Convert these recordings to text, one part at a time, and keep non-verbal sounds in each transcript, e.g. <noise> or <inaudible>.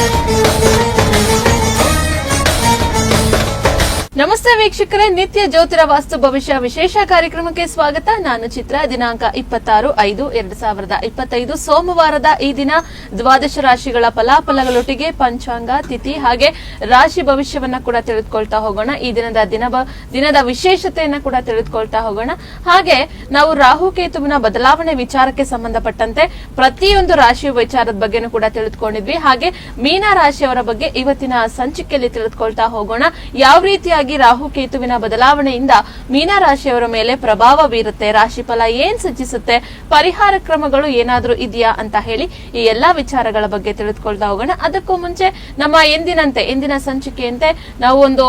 Thank you. ನಮಸ್ತೆ ವೀಕ್ಷಕರೇ, ನಿತ್ಯ ಜ್ಯೋತಿರ ವಾಸ್ತು ಭವಿಷ್ಯ ವಿಶೇಷ ಕಾರ್ಯಕ್ರಮಕ್ಕೆ ಸ್ವಾಗತ. ನಾನು ಚಿತ್ರ, ದಿನಾಂಕ ಇಪ್ಪತ್ತಾರು, ಐದು, ಎರಡ್ ಸಾವಿರದ ಇಪ್ಪತ್ತೈದು, ಸೋಮವಾರದ ಈ ದಿನ ದ್ವಾದಶ ರಾಶಿಗಳ ಫಲಾಫಲಗಳೊಟ್ಟಿಗೆ ಪಂಚಾಂಗ, ತಿಥಿ ಹಾಗೆ ರಾಶಿ ಭವಿಷ್ಯವನ್ನ ಕೂಡ ತಿಳಿದುಕೊಳ್ತಾ ಹೋಗೋಣ. ಈ ದಿನದ ದಿನ ದಿನದ ವಿಶೇಷತೆಯನ್ನ ಕೂಡ ತಿಳಿದುಕೊಳ್ತಾ ಹೋಗೋಣ. ಹಾಗೆ ನಾವು ರಾಹು ಕೇತುವಿನ ಬದಲಾವಣೆ ವಿಚಾರಕ್ಕೆ ಸಂಬಂಧಪಟ್ಟಂತೆ ಪ್ರತಿಯೊಂದು ರಾಶಿಯ ವಿಚಾರದ ಬಗ್ಗೆನೂ ಕೂಡ ತಿಳಿದುಕೊಂಡಿದ್ವಿ. ಹಾಗೆ ಮೀನಾ ರಾಶಿಯವರ ಬಗ್ಗೆ ಇವತ್ತಿನ ಸಂಚಿಕೆಯಲ್ಲಿ ತಿಳಿದುಕೊಳ್ತಾ ಹೋಗೋಣ. ಯಾವ ರೀತಿಯಾಗಿ ರಾಹುಕೇತುವಿನ ಬದಲಾವಣೆಯಿಂದ ಮೀನ ರಾಶಿಯವರ ಮೇಲೆ ಪ್ರಭಾವ ಬೀರುತ್ತೆ. ರಾಶಿಫಲ ಏನ್ ಸೂಚಿಸುತ್ತೆ ಪರಿಹಾರ ಕ್ರಮಗಳು ಏನಾದರೂ ಇದೆಯಾ ಅಂತ ಹೇಳಿ ಈ ಎಲ್ಲಾ ವಿಚಾರಗಳ ಬಗ್ಗೆ ತಿಳಿದುಕೊಳ್ತಾ ಹೋಗೋಣ. ಅದಕ್ಕೂ ಮುಂಚೆ ನಮ್ಮ ಎಂದಿನಂತೆ, ಎಂದಿನ ಸಂಚಿಕೆಯಂತೆ ನಾವು ಒಂದು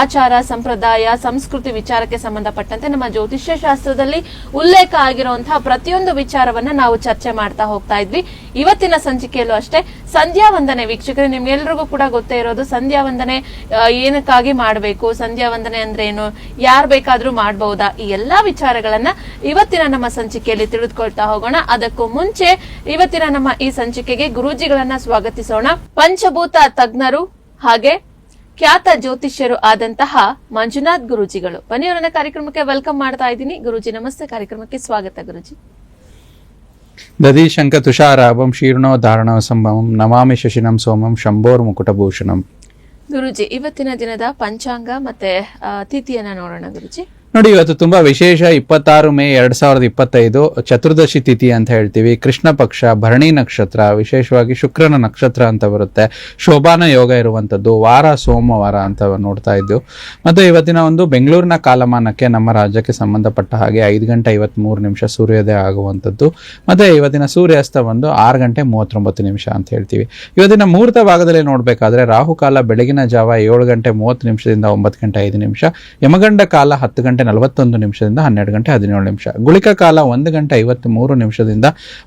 ಆಚಾರ, ಸಂಪ್ರದಾಯ, ಸಂಸ್ಕೃತಿ ವಿಚಾರಕ್ಕೆ ಸಂಬಂಧಪಟ್ಟಂತೆ ನಮ್ಮ ಜ್ಯೋತಿಷ್ಯ ಶಾಸ್ತ್ರದಲ್ಲಿ ಉಲ್ಲೇಖ ಆಗಿರುವಂತಹ ಪ್ರತಿಯೊಂದು ವಿಚಾರವನ್ನ ನಾವು ಚರ್ಚೆ ಮಾಡ್ತಾ ಹೋಗ್ತಾ ಇದ್ವಿ. ಇವತ್ತಿನ ಸಂಚಿಕೆಯಲ್ಲೂ ಅಷ್ಟೇ. ಸಂಧ್ಯಾ ವಂದನೆ ವೀಕ್ಷಕರು, ನಿಮ್ಗೆಲ್ರಿಗೂ ಕೂಡ ಗೊತ್ತೇ ಇರೋದು ಸಂಧ್ಯಾ ವಂದನೆ ಏನಕ್ಕಾಗಿ ಮಾಡಬೇಕು? ಸಂಧ್ಯಾ ವಂದನೆ ಅಂದ್ರೆ ಏನು? ಯಾರು ಬೇಕಾದ್ರೂ ಮಾಡಬಹುದಾ ಈ ಎಲ್ಲಾ ವಿಚಾರಗಳನ್ನ ಇವತ್ತಿನ ನಮ್ಮ ಸಂಚಿಕೆಯಲ್ಲಿ ತಿಳಿದುಕೊಳ್ತಾ ಹೋಗೋಣ. ಅದಕ್ಕೂ ಮುಂಚೆ ಇವತ್ತಿನ ನಮ್ಮ ಈ ಸಂಚಿಕೆಗೆ ಗುರೂಜಿಗಳನ್ನ ಸ್ವಾಗತಿಸೋಣ. ಪಂಚಭೂತ ತಜ್ಞರು ಹಾಗೆ ಖ್ಯಾತ ಜ್ಯೋತಿಷ್ಯರು ಆದಂತಹ ಮಂಜುನಾಥ್ ಗುರುಜಿಗಳು. ಬನ್ನಿ, ಅವರನ್ನ ಕಾರ್ಯಕ್ರಮಕ್ಕೆ ವೆಲ್ಕಮ್ ಮಾಡ್ತಾ ಇದ್ದೀನಿ. ಗುರುಜಿ, ನಮಸ್ತೆ. ಕಾರ್ಯಕ್ರಮಕ್ಕೆ ಸ್ವಾಗತ ಗುರುಜಿ. ದಧಿ ಶಂಕ ತುಷಾರಾಭಂ ಶೀರ್ಣೋ ಧಾರಣ ಸಂಭವಂ ನಮಾಮಿ ಶಶಿನಂ ಸೋಮಂ ಶಂಭೋರ್ ಮುಕುಟಭೂಷಣಂ. ಗುರುಜಿ ಇವತ್ತಿನ ದಿನದ ಪಂಚಾಂಗ ಮತ್ತೆ ತಿಥಿಯನ್ನ ನೋಡೋಣ ಗುರುಜಿ. ನೋಡಿ, ಇವತ್ತು ತುಂಬಾ ವಿಶೇಷ ಇಪ್ಪತ್ತಾರು ಮೇ ಎರಡ್ ಸಾವಿರದ ಇಪ್ಪತ್ತೈದು ಚತುರ್ದಶಿ ತಿಥಿ ಅಂತ ಹೇಳ್ತೀವಿ. ಕೃಷ್ಣ ಪಕ್ಷ, ಭರಣಿ ನಕ್ಷತ್ರ, ವಿಶೇಷವಾಗಿ ಶುಕ್ರನ ನಕ್ಷತ್ರ ಅಂತ ಬರುತ್ತೆ. ಶೋಭಾನ ಯೋಗ ಇರುವಂತದ್ದು ವಾರ, ಸೋಮವಾರ ಅಂತ ನೋಡ್ತಾ ಇದ್ದು. ಮತ್ತೆ ಇವತ್ತಿನ ಒಂದು ಬೆಂಗಳೂರಿನ ಕಾಲಮಾನಕ್ಕೆ ನಮ್ಮ ರಾಜ್ಯಕ್ಕೆ ಸಂಬಂಧಪಟ್ಟ ಹಾಗೆ ಐದು ಗಂಟೆ ಐವತ್ಮೂರು ನಿಮಿಷ ಸೂರ್ಯೋದಯ ಆಗುವಂಥದ್ದು. ಮತ್ತೆ ಇವತ್ತಿನ ಸೂರ್ಯಾಸ್ತ ಒಂದು ಆರು ಗಂಟೆ ಮೂವತ್ತೊಂಬತ್ತು ನಿಮಿಷ ಅಂತ ಹೇಳ್ತೀವಿ. ಇವತ್ತಿನ ಮುಹೂರ್ತ ಭಾಗದಲ್ಲಿ ನೋಡ್ಬೇಕಾದ್ರೆ ರಾಹುಕಾಲ ಬೆಳಗಿನ ಜಾವ ಏಳು ಗಂಟೆ ಮೂವತ್ತು ನಿಮಿಷದಿಂದ ಒಂಬತ್ತು ಗಂಟೆ ಐದು ನಿಮಿಷ, ಯಮಗಂಡ ಕಾಲ ಹತ್ತು ಗಂಟೆ ನಲವತ್ತೊಂದು ನಿಮಿಷದಿಂದ ಹನ್ನೆರಡು ಗಂಟೆ ಹದಿನೇಳು ನಿಮಿಷ. ಗುಳಿಕ ಕಾಲ ಒಂದು ಗಂಟೆ ಐವತ್ತ್ ಮೂರು ನಿಮಿಷದಿಂದ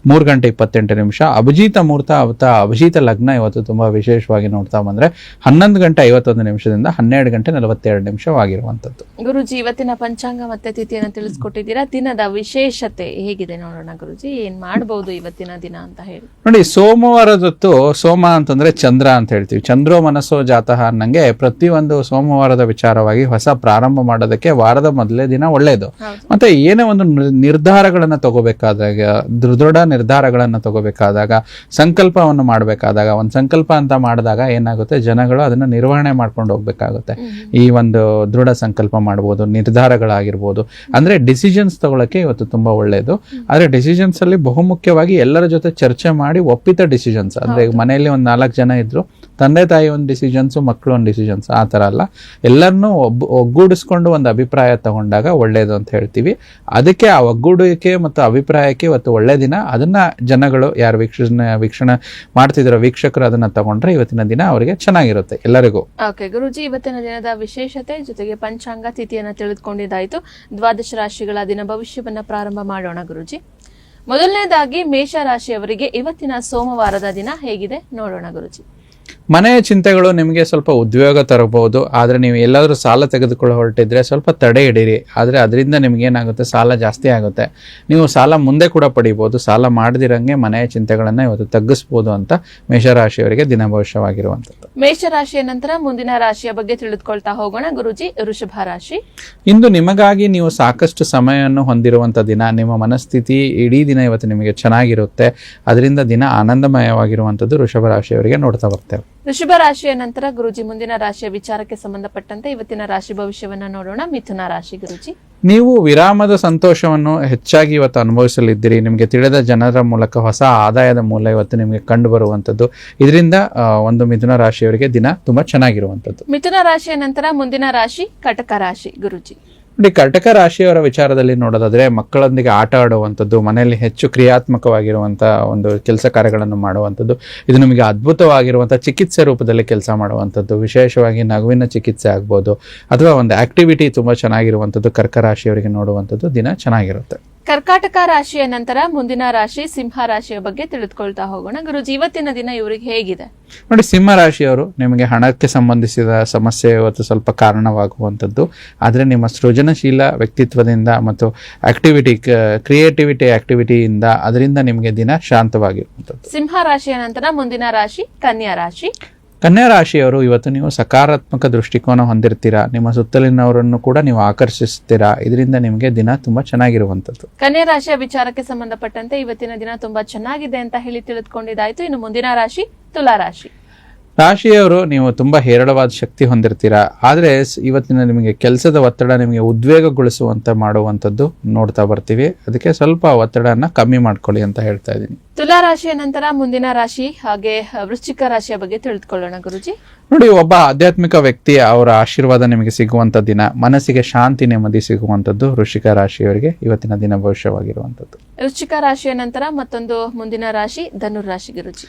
ಮೂರು ಗಂಟೆ ಇಪ್ಪತ್ತೆಂಟು ನಿಮಿಷ. ಅಭಿಜಿತ ಮುಹೂರ್ತ ಅವತ ಅಭಿಜಿತ ಲಗ್ನ ಇವತ್ತು ತುಂಬಾ ವಿಶೇಷವಾಗಿ ನೋಡ್ತಾ ಬಂದ್ರೆ ಹನ್ನೊಂದು ಗಂಟೆ ಐವತ್ತೊಂದು ನಿಮಿಷದಿಂದ ಹನ್ನೆರಡು ಗಂಟೆ ನಲವತ್ತೆರಡು ನಿಮಿಷವಾಗಿರುವಂಥದ್ದು. ಗುರುಜಿ ಇವತ್ತಿನ ಪಂಚಾಂಗ ಮತ್ತೆ ತಿಥಿಯನ್ನು ತಿಳಿಸ್ಕೊಟ್ಟಿದ್ದೀರಾ? ದಿನದ ವಿಶೇಷತೆ ಹೇಗಿದೆ ನೋಡೋಣ ಗುರುಜಿ? ಏನ್ ಮಾಡಬಹುದು ಇವತ್ತಿನ ದಿನ ಅಂತ ಹೇಳಿ. ನೋಡಿ ಸೋಮವಾರದೊತ್ತು ಸೋಮ ಅಂತಂದ್ರೆ ಚಂದ್ರ ಅಂತ ಹೇಳ್ತೀವಿ. ಚಂದ್ರೋ ಮನಸ್ಸೋ ಜಾತಃ ಅನ್ನಂಗೆ ಪ್ರತಿಯೊಂದು ಸೋಮವಾರದ ವಿಚಾರವಾಗಿ ಹೊಸ ಪ್ರಾರಂಭ ಮಾಡೋದಕ್ಕೆ ವಾರದ ಮೊದಲೇ ದಿನ ಒಳ್ಳೆಯದು ಮತ್ತೆ ಏನೇ ಒಂದು ನಿರ್ಧಾರಗಳನ್ನು ತಗೋಬೇಕಾದಾಗ ದೃಢ ನಿರ್ಧಾರಗಳನ್ನ ತಗೋಬೇಕಾದಾಗ ಸಂಕಲ್ಪವನ್ನು ಮಾಡಬೇಕಾದಾಗ ಒಂದು ಸಂಕಲ್ಪ ಅಂತ ಮಾಡಿದಾಗ ಏನಾಗುತ್ತೆ? ಜನಗಳು ಅದನ್ನ ನಿರ್ವಹಣೆ ಮಾಡ್ಕೊಂಡು ಹೋಗ್ಬೇಕಾಗುತ್ತೆ. ಈ ಒಂದು ದೃಢ ಸಂಕಲ್ಪ ಮಾಡ್ಬೋದು ನಿರ್ಧಾರಗಳಾಗಿರ್ಬೋದು. ಅಂದ್ರೆ ಡಿಸಿಷನ್ಸ್ ತಗೊಳಕ್ಕೆ ಇವತ್ತು ತುಂಬಾ ಒಳ್ಳೆಯದು ಆದ್ರೆ ಡಿಸಿಷನ್ಸ್ ಅಲ್ಲಿ ಬಹುಮುಖ್ಯವಾಗಿ ಎಲ್ಲರ ಜೊತೆ ಚರ್ಚೆ ಮಾಡಿ ಒಪ್ಪಿತ ಡಿಸಿಷನ್ಸ್. ಅಂದ್ರೆ ಮನೆಯಲ್ಲಿ ಒಂದ್ ನಾಲ್ಕು ಜನ ಇದ್ರು ತಂದೆ ತಾಯಿ ಒಂದು ಡಿಸಿಷನ್ಸು ಮಕ್ಕಳು ಒಂದು ಡಿಸಿಷನ್ಸ್ ಆ ತರ ಅಲ್ಲ. ಎಲ್ಲರನ್ನೂ ಒಗ್ಗೂಡಿಸ್ಕೊಂಡು ಒಂದು ಅಭಿಪ್ರಾಯ ತಗೊಂಡಾಗ ಒಳ್ಳೇದು ಅಂತ ಹೇಳ್ತೀವಿ. ಅದಕ್ಕೆ ಆ ಒಗ್ಗೂಡಿಕೆ ಮತ್ತು ಅಭಿಪ್ರಾಯಕ್ಕೆ ಇವತ್ತು ಒಳ್ಳೆ ದಿನ. ಅದನ್ನ ಜನಗಳು ಯಾರು ವೀಕ್ಷಣೆ ವೀಕ್ಷಣೆ ಮಾಡ್ತಿದ್ರು ವೀಕ್ಷಕರು ಅದನ್ನ ತಗೊಂಡ್ರೆ ಇವತ್ತಿನ ದಿನ ಅವರಿಗೆ ಚೆನ್ನಾಗಿರುತ್ತೆ. ಎಲ್ಲರಿಗೂ. ಓಕೆ ಗುರುಜಿ, ಇವತ್ತಿನ ದಿನದ ವಿಶೇಷತೆ ಜೊತೆಗೆ ಪಂಚಾಂಗ ತಿಥಿಯನ್ನು ತಿಳಿದುಕೊಂಡಿದ್ದಾಯಿತು. ದ್ವಾದಶ ರಾಶಿಗಳ ದಿನ ಭವಿಷ್ಯವನ್ನ ಪ್ರಾರಂಭ ಮಾಡೋಣ ಗುರುಜಿ. ಮೊದಲನೇದಾಗಿ ಮೇಷ ರಾಶಿಯವರಿಗೆ ಇವತ್ತಿನ ಸೋಮವಾರದ ದಿನ ಹೇಗಿದೆ? ನೋಡೋಣ ಗುರುಜಿ. ಮನೆಯ ಚಿಂತೆಗಳು ನಿಮಗೆ ಸ್ವಲ್ಪ ಉದ್ಯೋಗ ತರಬಹುದು ಆದರೆ ನೀವು ಎಲ್ಲಾದರೂ ಸಾಲ ತೆಗೆದುಕೊಳ್ಳ ಹೊರಟಿದ್ರೆ ಸ್ವಲ್ಪ ತಡೆ ಹಿಡೀರಿ. ಆದರೆ ಅದರಿಂದ ನಿಮ್ಗೆ ಏನಾಗುತ್ತೆ? ಸಾಲ ಜಾಸ್ತಿ ಆಗುತ್ತೆ. ನೀವು ಸಾಲ ಮುಂದೆ ಕೂಡ ಪಡಿಬೋದು ಸಾಲ ಮಾಡದಿರಂಗೆ ಮನೆಯ ಚಿಂತೆಗಳನ್ನು ಇವತ್ತು ತಗ್ಗಿಸ್ಬೋದು ಅಂತ ಮೇಷರಾಶಿಯವರಿಗೆ ದಿನ ಭವಿಷ್ಯವಾಗಿರುವಂಥದ್ದು. ಮೇಷ ರಾಶಿಯ ನಂತರ ಮುಂದಿನ ರಾಶಿಯ ಬಗ್ಗೆ ತಿಳಿದುಕೊಳ್ತಾ ಹೋಗೋಣ. ಗುರುಜಿ ವೃಷಭ ರಾಶಿ. ಇಂದು ನಿಮಗಾಗಿ ನೀವು ಸಾಕಷ್ಟು ಸಮಯವನ್ನು ಹೊಂದಿರುವಂಥ ದಿನ. ನಿಮ್ಮ ಮನಸ್ಥಿತಿ ಇಡೀ ದಿನ ಇವತ್ತು ನಿಮಗೆ ಚೆನ್ನಾಗಿರುತ್ತೆ. ಅದರಿಂದ ದಿನ ಆನಂದಮಯವಾಗಿರುವಂಥದ್ದು ವೃಷಭ ರಾಶಿಯವರಿಗೆ ನೋಡ್ತಾ ಬರ್ತೇವೆ. ವೃಷಭ ರಾಶಿಯ ನಂತರ ಗುರುಜಿ ಮುಂದಿನ ರಾಶಿಯ ವಿಚಾರಕ್ಕೆ ಸಂಬಂಧಪಟ್ಟಂತೆ ಇವತ್ತಿನ ರಾಶಿ ಭವಿಷ್ಯವನ್ನ ನೋಡೋಣ. ಮಿಥುನ ರಾಶಿ ಗುರುಜಿ. ನೀವು ವಿರಾಮದ ಸಂತೋಷವನ್ನು ಹೆಚ್ಚಾಗಿ ಇವತ್ತು ಅನುಭವಿಸಲಿದ್ದೀರಿ. ನಿಮಗೆ ತಿಳಿದ ಜನರ ಮೂಲಕ ಹೊಸ ಆದಾಯದ ಮೂಲ ಇವತ್ತು ನಿಮಗೆ ಕಂಡು ಬರುವಂತದ್ದು ಇದರಿಂದ ಒಂದು ಮಿಥುನ ರಾಶಿಯವರಿಗೆ ದಿನ ತುಂಬಾ ಚೆನ್ನಾಗಿರುವಂತದ್ದು ಮಿಥುನ ರಾಶಿಯ ನಂತರ ಮುಂದಿನ ರಾಶಿ ಕಟಕ ರಾಶಿ ಗುರುಜಿ. ನೋಡಿ ಕರ್ಟಕ ರಾಶಿಯವರ ವಿಚಾರದಲ್ಲಿ ನೋಡೋದಾದ್ರೆ, ಮಕ್ಕಳೊಂದಿಗೆ ಆಟ ಆಡುವಂಥದ್ದು, ಮನೆಯಲ್ಲಿ ಹೆಚ್ಚು ಕ್ರಿಯಾತ್ಮಕವಾಗಿರುವಂಥ ಒಂದು ಕೆಲಸ ಕಾರ್ಯಗಳನ್ನು ಮಾಡುವಂಥದ್ದು, ಇದು ನಿಮಗೆ ಅದ್ಭುತವಾಗಿರುವಂಥ ಚಿಕಿತ್ಸೆ ರೂಪದಲ್ಲಿ ಕೆಲಸ ಮಾಡುವಂಥದ್ದು, ವಿಶೇಷವಾಗಿ ನಗುವಿನ ಚಿಕಿತ್ಸೆ ಆಗ್ಬೋದು, ಅಥವಾ ಒಂದು ಆಕ್ಟಿವಿಟಿ ತುಂಬ ಚೆನ್ನಾಗಿರುವಂಥದ್ದು, ಕರ್ಕ ರಾಶಿಯವರಿಗೆ ನೋಡುವಂಥದ್ದು, ದಿನ ಚೆನ್ನಾಗಿರುತ್ತೆ. ಕರ್ಕಾಟಕ ರಾಶಿಯ ನಂತರ ಮುಂದಿನ ರಾಶಿ ಸಿಂಹ ರಾಶಿಯ ಬಗ್ಗೆ ತಿಳಿದುಕೊಳ್ತಾ ಹೋಗೋಣ. ಗುರುಜಿ ಇವತ್ತಿನ ದಿನ ಇವರಿಗೆ ಹೇಗಿದೆ? ನೋಡಿ ಸಿಂಹ ರಾಶಿಯವರು ನಿಮಗೆ ಹಣಕ್ಕೆ ಸಂಬಂಧಿಸಿದ ಸಮಸ್ಯೆ ಇವತ್ತು ಸ್ವಲ್ಪ ಕಾರಣವಾಗುವಂಥದ್ದು. ಆದರೆ ನಿಮ್ಮ ಸೃಜನಶೀಲ ವ್ಯಕ್ತಿತ್ವದಿಂದ ಮತ್ತು ಆಕ್ಟಿವಿಟಿ ಕ್ರಿಯೇಟಿವಿಟಿ ಆಕ್ಟಿವಿಟಿಯಿಂದ ಅದರಿಂದ ನಿಮಗೆ ದಿನ ಶಾಂತವಾಗಿರುವಂಥದ್ದು. ಸಿಂಹ ರಾಶಿಯ ನಂತರ ಮುಂದಿನ ರಾಶಿ ಕನ್ಯಾ ರಾಶಿ. ಕನ್ಯಾ ರಾಶಿಯವರು ಇವತ್ತು ನೀವು ಸಕಾರಾತ್ಮಕ ದೃಷ್ಟಿಕೋನ ಹೊಂದಿರ್ತೀರಾ? ನಿಮ್ಮ ಸುತ್ತಲಿನವರನ್ನು ಕೂಡ ನೀವು ಆಕರ್ಷಿಸ್ತೀರಾ? ಇದರಿಂದ ನಿಮಗೆ ದಿನ ತುಂಬಾ ಚೆನ್ನಾಗಿರುವಂತದ್ದು ಕನ್ಯಾ ರಾಶಿಯ ವಿಚಾರಕ್ಕೆ ಸಂಬಂಧಪಟ್ಟಂತೆ ಇವತ್ತಿನ ದಿನ ತುಂಬಾ ಚೆನ್ನಾಗಿದೆ ಅಂತ ಹೇಳಿ ತಿಳಿದುಕೊಂಡಿದ್ದಾಯ್ತು. ಇನ್ನು ಮುಂದಿನ ರಾಶಿ ತುಲಾ ರಾಶಿ ರಾಶಿಯವರು ನೀವು ತುಂಬಾ ಹೇರಳವಾದ ಶಕ್ತಿ ಹೊಂದಿರ್ತೀರಾ. ಆದರೆ ಇವತ್ತಿನ ನಿಮಗೆ ಕೆಲಸದ ಒತ್ತಡ ನಿಮಗೆ ಉದ್ವೇಗಗೊಳಿಸುವಂತ ಮಾಡುವಂಥದ್ದು ನೋಡ್ತಾ ಬರ್ತೀವಿ. ಅದಕ್ಕೆ ಸ್ವಲ್ಪ ಒತ್ತಡನ ಕಮ್ಮಿ ಮಾಡ್ಕೊಳ್ಳಿ ಅಂತ ಹೇಳ್ತಾ ಇದ್ದೀನಿ. ತುಲಾ ರಾಶಿಯ ನಂತರ ಮುಂದಿನ ರಾಶಿ ಹಾಗೆ ವೃಶ್ಚಿಕ ರಾಶಿಯ ಬಗ್ಗೆ ತಿಳಿದುಕೊಳ್ಳೋಣ ಗುರುಜಿ. ನೋಡಿ ಒಬ್ಬ ಆಧ್ಯಾತ್ಮಿಕ ವ್ಯಕ್ತಿ ಅವರ ಆಶೀರ್ವಾದ ನಿಮಗೆ ಸಿಗುವಂತ ದಿನ ಮನಸ್ಸಿಗೆ ಶಾಂತಿ ನೆಮ್ಮದಿ ಸಿಗುವಂತದ್ದು ವೃಶ್ಚಿಕ ರಾಶಿಯವರಿಗೆ ಇವತ್ತಿನ ದಿನ ಭವಿಷ್ಯವಾಗಿರುವಂತದ್ದು ವೃಶ್ಚಿಕ ರಾಶಿಯ ನಂತರ ಮತ್ತೊಂದು ಮುಂದಿನ ರಾಶಿ ಧನುರ್ ರಾಶಿ ಗುರುಜಿ.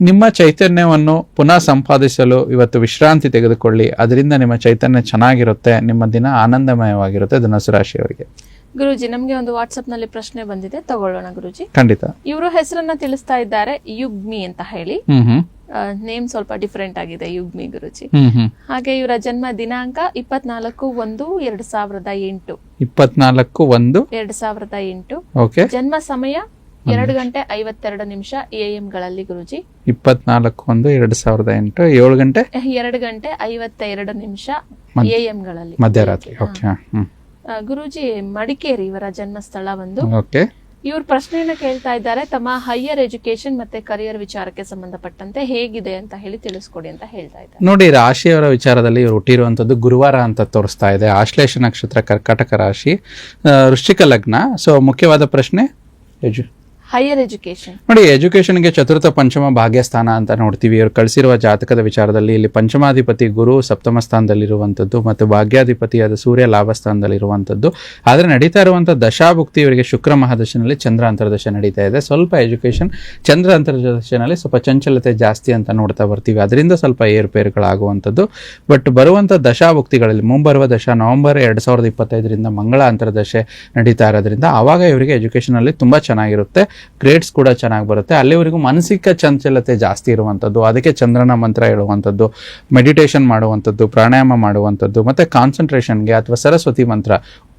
ನಿಮ್ಮ ಚೈತನ್ಯವನ್ನು ಪುನಃ ಸಂಪಾದಿಸಲು ಇವತ್ತು ವಿಶ್ರಾಂತಿ ತೆಗೆದುಕೊಳ್ಳಿ. ಅದರಿಂದ ನಿಮ್ಮ ಚೈತನ್ಯ ಚೆನ್ನಾಗಿರುತ್ತೆ ನಿಮ್ಮ ದಿನ ಆನಂದಮಯವಾಗಿರುತ್ತೆ. ಧನಸು ರಾಶಿಯವರಿಗೆ. ಗುರುಜಿ ನಮಗೆ ಒಂದು ವಾಟ್ಸ್ಆಪ್ನಲ್ಲಿ ಪ್ರಶ್ನೆ ಬಂದಿದೆ. ತಗೊಳ್ಳೋಣ ಗುರುಜಿ. ಖಂಡಿತ. ಇವರು ಹೆಸರನ್ನ ತಿಳಿಸ್ತಾ ಇದ್ದಾರೆ ಯುಗ್ಮಿ ಅಂತ ಹೇಳಿ. ನೇಮ್ ಸ್ವಲ್ಪ ಡಿಫರೆಂಟ್ ಆಗಿದೆ ಯುಗ್ಮಿ ಗುರುಜಿ. ಹಾಗೆ ಇವರ ಜನ್ಮ ದಿನಾಂಕ ಇಪ್ಪತ್ನಾಲ್ಕು ಒಂದು ಎರಡ್ ಸಾವಿರದ ಎಂಟು. ಇಪ್ಪತ್ನಾಲ್ಕು ಒಂದು ಎರಡ್ ಸಾವಿರದ ಎಂಟು. ಜನ್ಮ ಸಮಯ ಎರಡು ಗಂಟೆ ಐವತ್ತೆರಡು ನಿಮಿಷ ಎ ಎಂ ಗಳಲ್ಲಿ ಗುರುಜಿ. ಇಪ್ಪತ್ನಾಲ್ಕು ಒಂದು ಎರಡು ಸಾವಿರದ ಎಂಟು ಏಳು ಗಂಟೆ? ಎರಡು ಗಂಟೆ ಐವತ್ತೆರಡು ನಿಮಿಷ ಮಧ್ಯ- ಎ ಎಂ ಗಳಲ್ಲಿ. ಮಧ್ಯರಾತ್ರಿ ಓಕೆ ಗುರೂಜಿ ಮಡಿಕೇರಿ ಇವರ ಜನ್ಮಸ್ಥಳ ಒಂದು ಓಕೆ. ಇವ್ರ ಪ್ರಶ್ನೆಯನ್ನ ಕೇಳ್ತಾ ಇದ್ದಾರೆ ತಮ್ಮ ಹೈಯರ್ ಎಜುಕೇಶನ್ ಮತ್ತೆ ಕರಿಯರ್ ವಿಚಾರಕ್ಕೆ ಸಂಬಂಧಪಟ್ಟಂತೆ ಹೇಗಿದೆ ಅಂತ ಹೇಳಿ ತಿಳಿಸ್ಕೊಡಿ ಅಂತ ಹೇಳ್ತಾ ಇದ್ದಾರೆ. ನೋಡಿ ರಾಶಿಯವರ ವಿಚಾರದಲ್ಲಿ ಇವರು ಹುಟ್ಟಿರುವಂಥದ್ದು ಗುರುವಾರ ಅಂತ ತೋರಿಸ್ತಾ ಇದೆ. ಆಶ್ಲೇಷ ನಕ್ಷತ್ರ ಕರ್ಕಾಟಕ ರಾಶಿ ವೃಶ್ಚಿಕ ಲಗ್ನ. ಸೊ ಮುಖ್ಯವಾದ ಪ್ರಶ್ನೆ ಎಜು ಹೈಯರ್ ಎಜುಕೇಶನ್ ನೋಡಿ ಎಜುಕೇಶನ್ಗೆ ಚತುರ್ಥ ಪಂಚಮ ಭಾಗ್ಯಸ್ಥಾನ ಅಂತ ನೋಡ್ತೀವಿ. ಇವರು ಕಳಿಸಿರುವ ಜಾತಕದ ವಿಚಾರದಲ್ಲಿ ಇಲ್ಲಿ ಪಂಚಮಾಧಿಪತಿ ಗುರು ಸಪ್ತಮ ಸ್ಥಾನದಲ್ಲಿರುವಂಥದ್ದು ಮತ್ತು ಭಾಗ್ಯಾಧಿಪತಿಯಾದ ಸೂರ್ಯ ಲಾಭ ಸ್ಥಾನದಲ್ಲಿರುವಂಥದ್ದು. ಆದರೆ ನಡೀತಾ ಇರುವಂಥ ದಶಾಭುಕ್ತಿ ಇವರಿಗೆ ಶುಕ್ರ ಮಹಾದಶನಲ್ಲಿ ಚಂದ್ರ ಅಂತರ್ದಶ ನಡೀತಾ ಇದೆ. ಸ್ವಲ್ಪ ಎಜುಕೇಶನ್ ಚಂದ್ರ ಅಂತರ್ದಶನಲ್ಲಿ ಸ್ವಲ್ಪ ಚಂಚಲತೆ ಜಾಸ್ತಿ ಅಂತ ನೋಡ್ತಾ ಬರ್ತೀವಿ. ಅದರಿಂದ ಸ್ವಲ್ಪ ಏರುಪೇರುಗಳಾಗುವಂಥದ್ದು. ಬಟ್ ಬರುವಂಥ ದಶಾಭುಕ್ತಿಗಳಲ್ಲಿ ಮುಂಬರುವ ದಶ ನವೆಂಬರ್ ಎರಡು ಸಾವಿರದ ಇಪ್ಪತ್ತೈದರಿಂದ ಮಂಗಳ ಅಂತರ್ದಶೆ ನಡೀತಾ ಇರೋದ್ರಿಂದ ಆವಾಗ ಇವರಿಗೆ ಎಜುಕೇಷನಲ್ಲಿ ತುಂಬ ಚೆನ್ನಾಗಿರುತ್ತೆ. ಗ್ರೇಡ್ಸ್ ಕೂಡ ಚೆನ್ನಾಗಿ ಬರುತ್ತೆ. ಅಲ್ಲಿವರೆಗೂ ಮಾನಸಿಕ ಚಂಚಲತೆ ಜಾಸ್ತಿ ಇರುವಂಥದ್ದು ಅದಕ್ಕೆ ಚಂದ್ರನ ಮಂತ್ರ ಹೇಳುವಂಥದ್ದು ಮೆಡಿಟೇಷನ್ ಮಾಡುವಂಥದ್ದು ಪ್ರಾಣಾಯಾಮ ಮಾಡುವಂಥದ್ದು ಮತ್ತು ಕಾನ್ಸಂಟ್ರೇಷನ್ಗೆ ಅಥವಾ ಸರಸ್ವತಿ ಮಂತ್ರ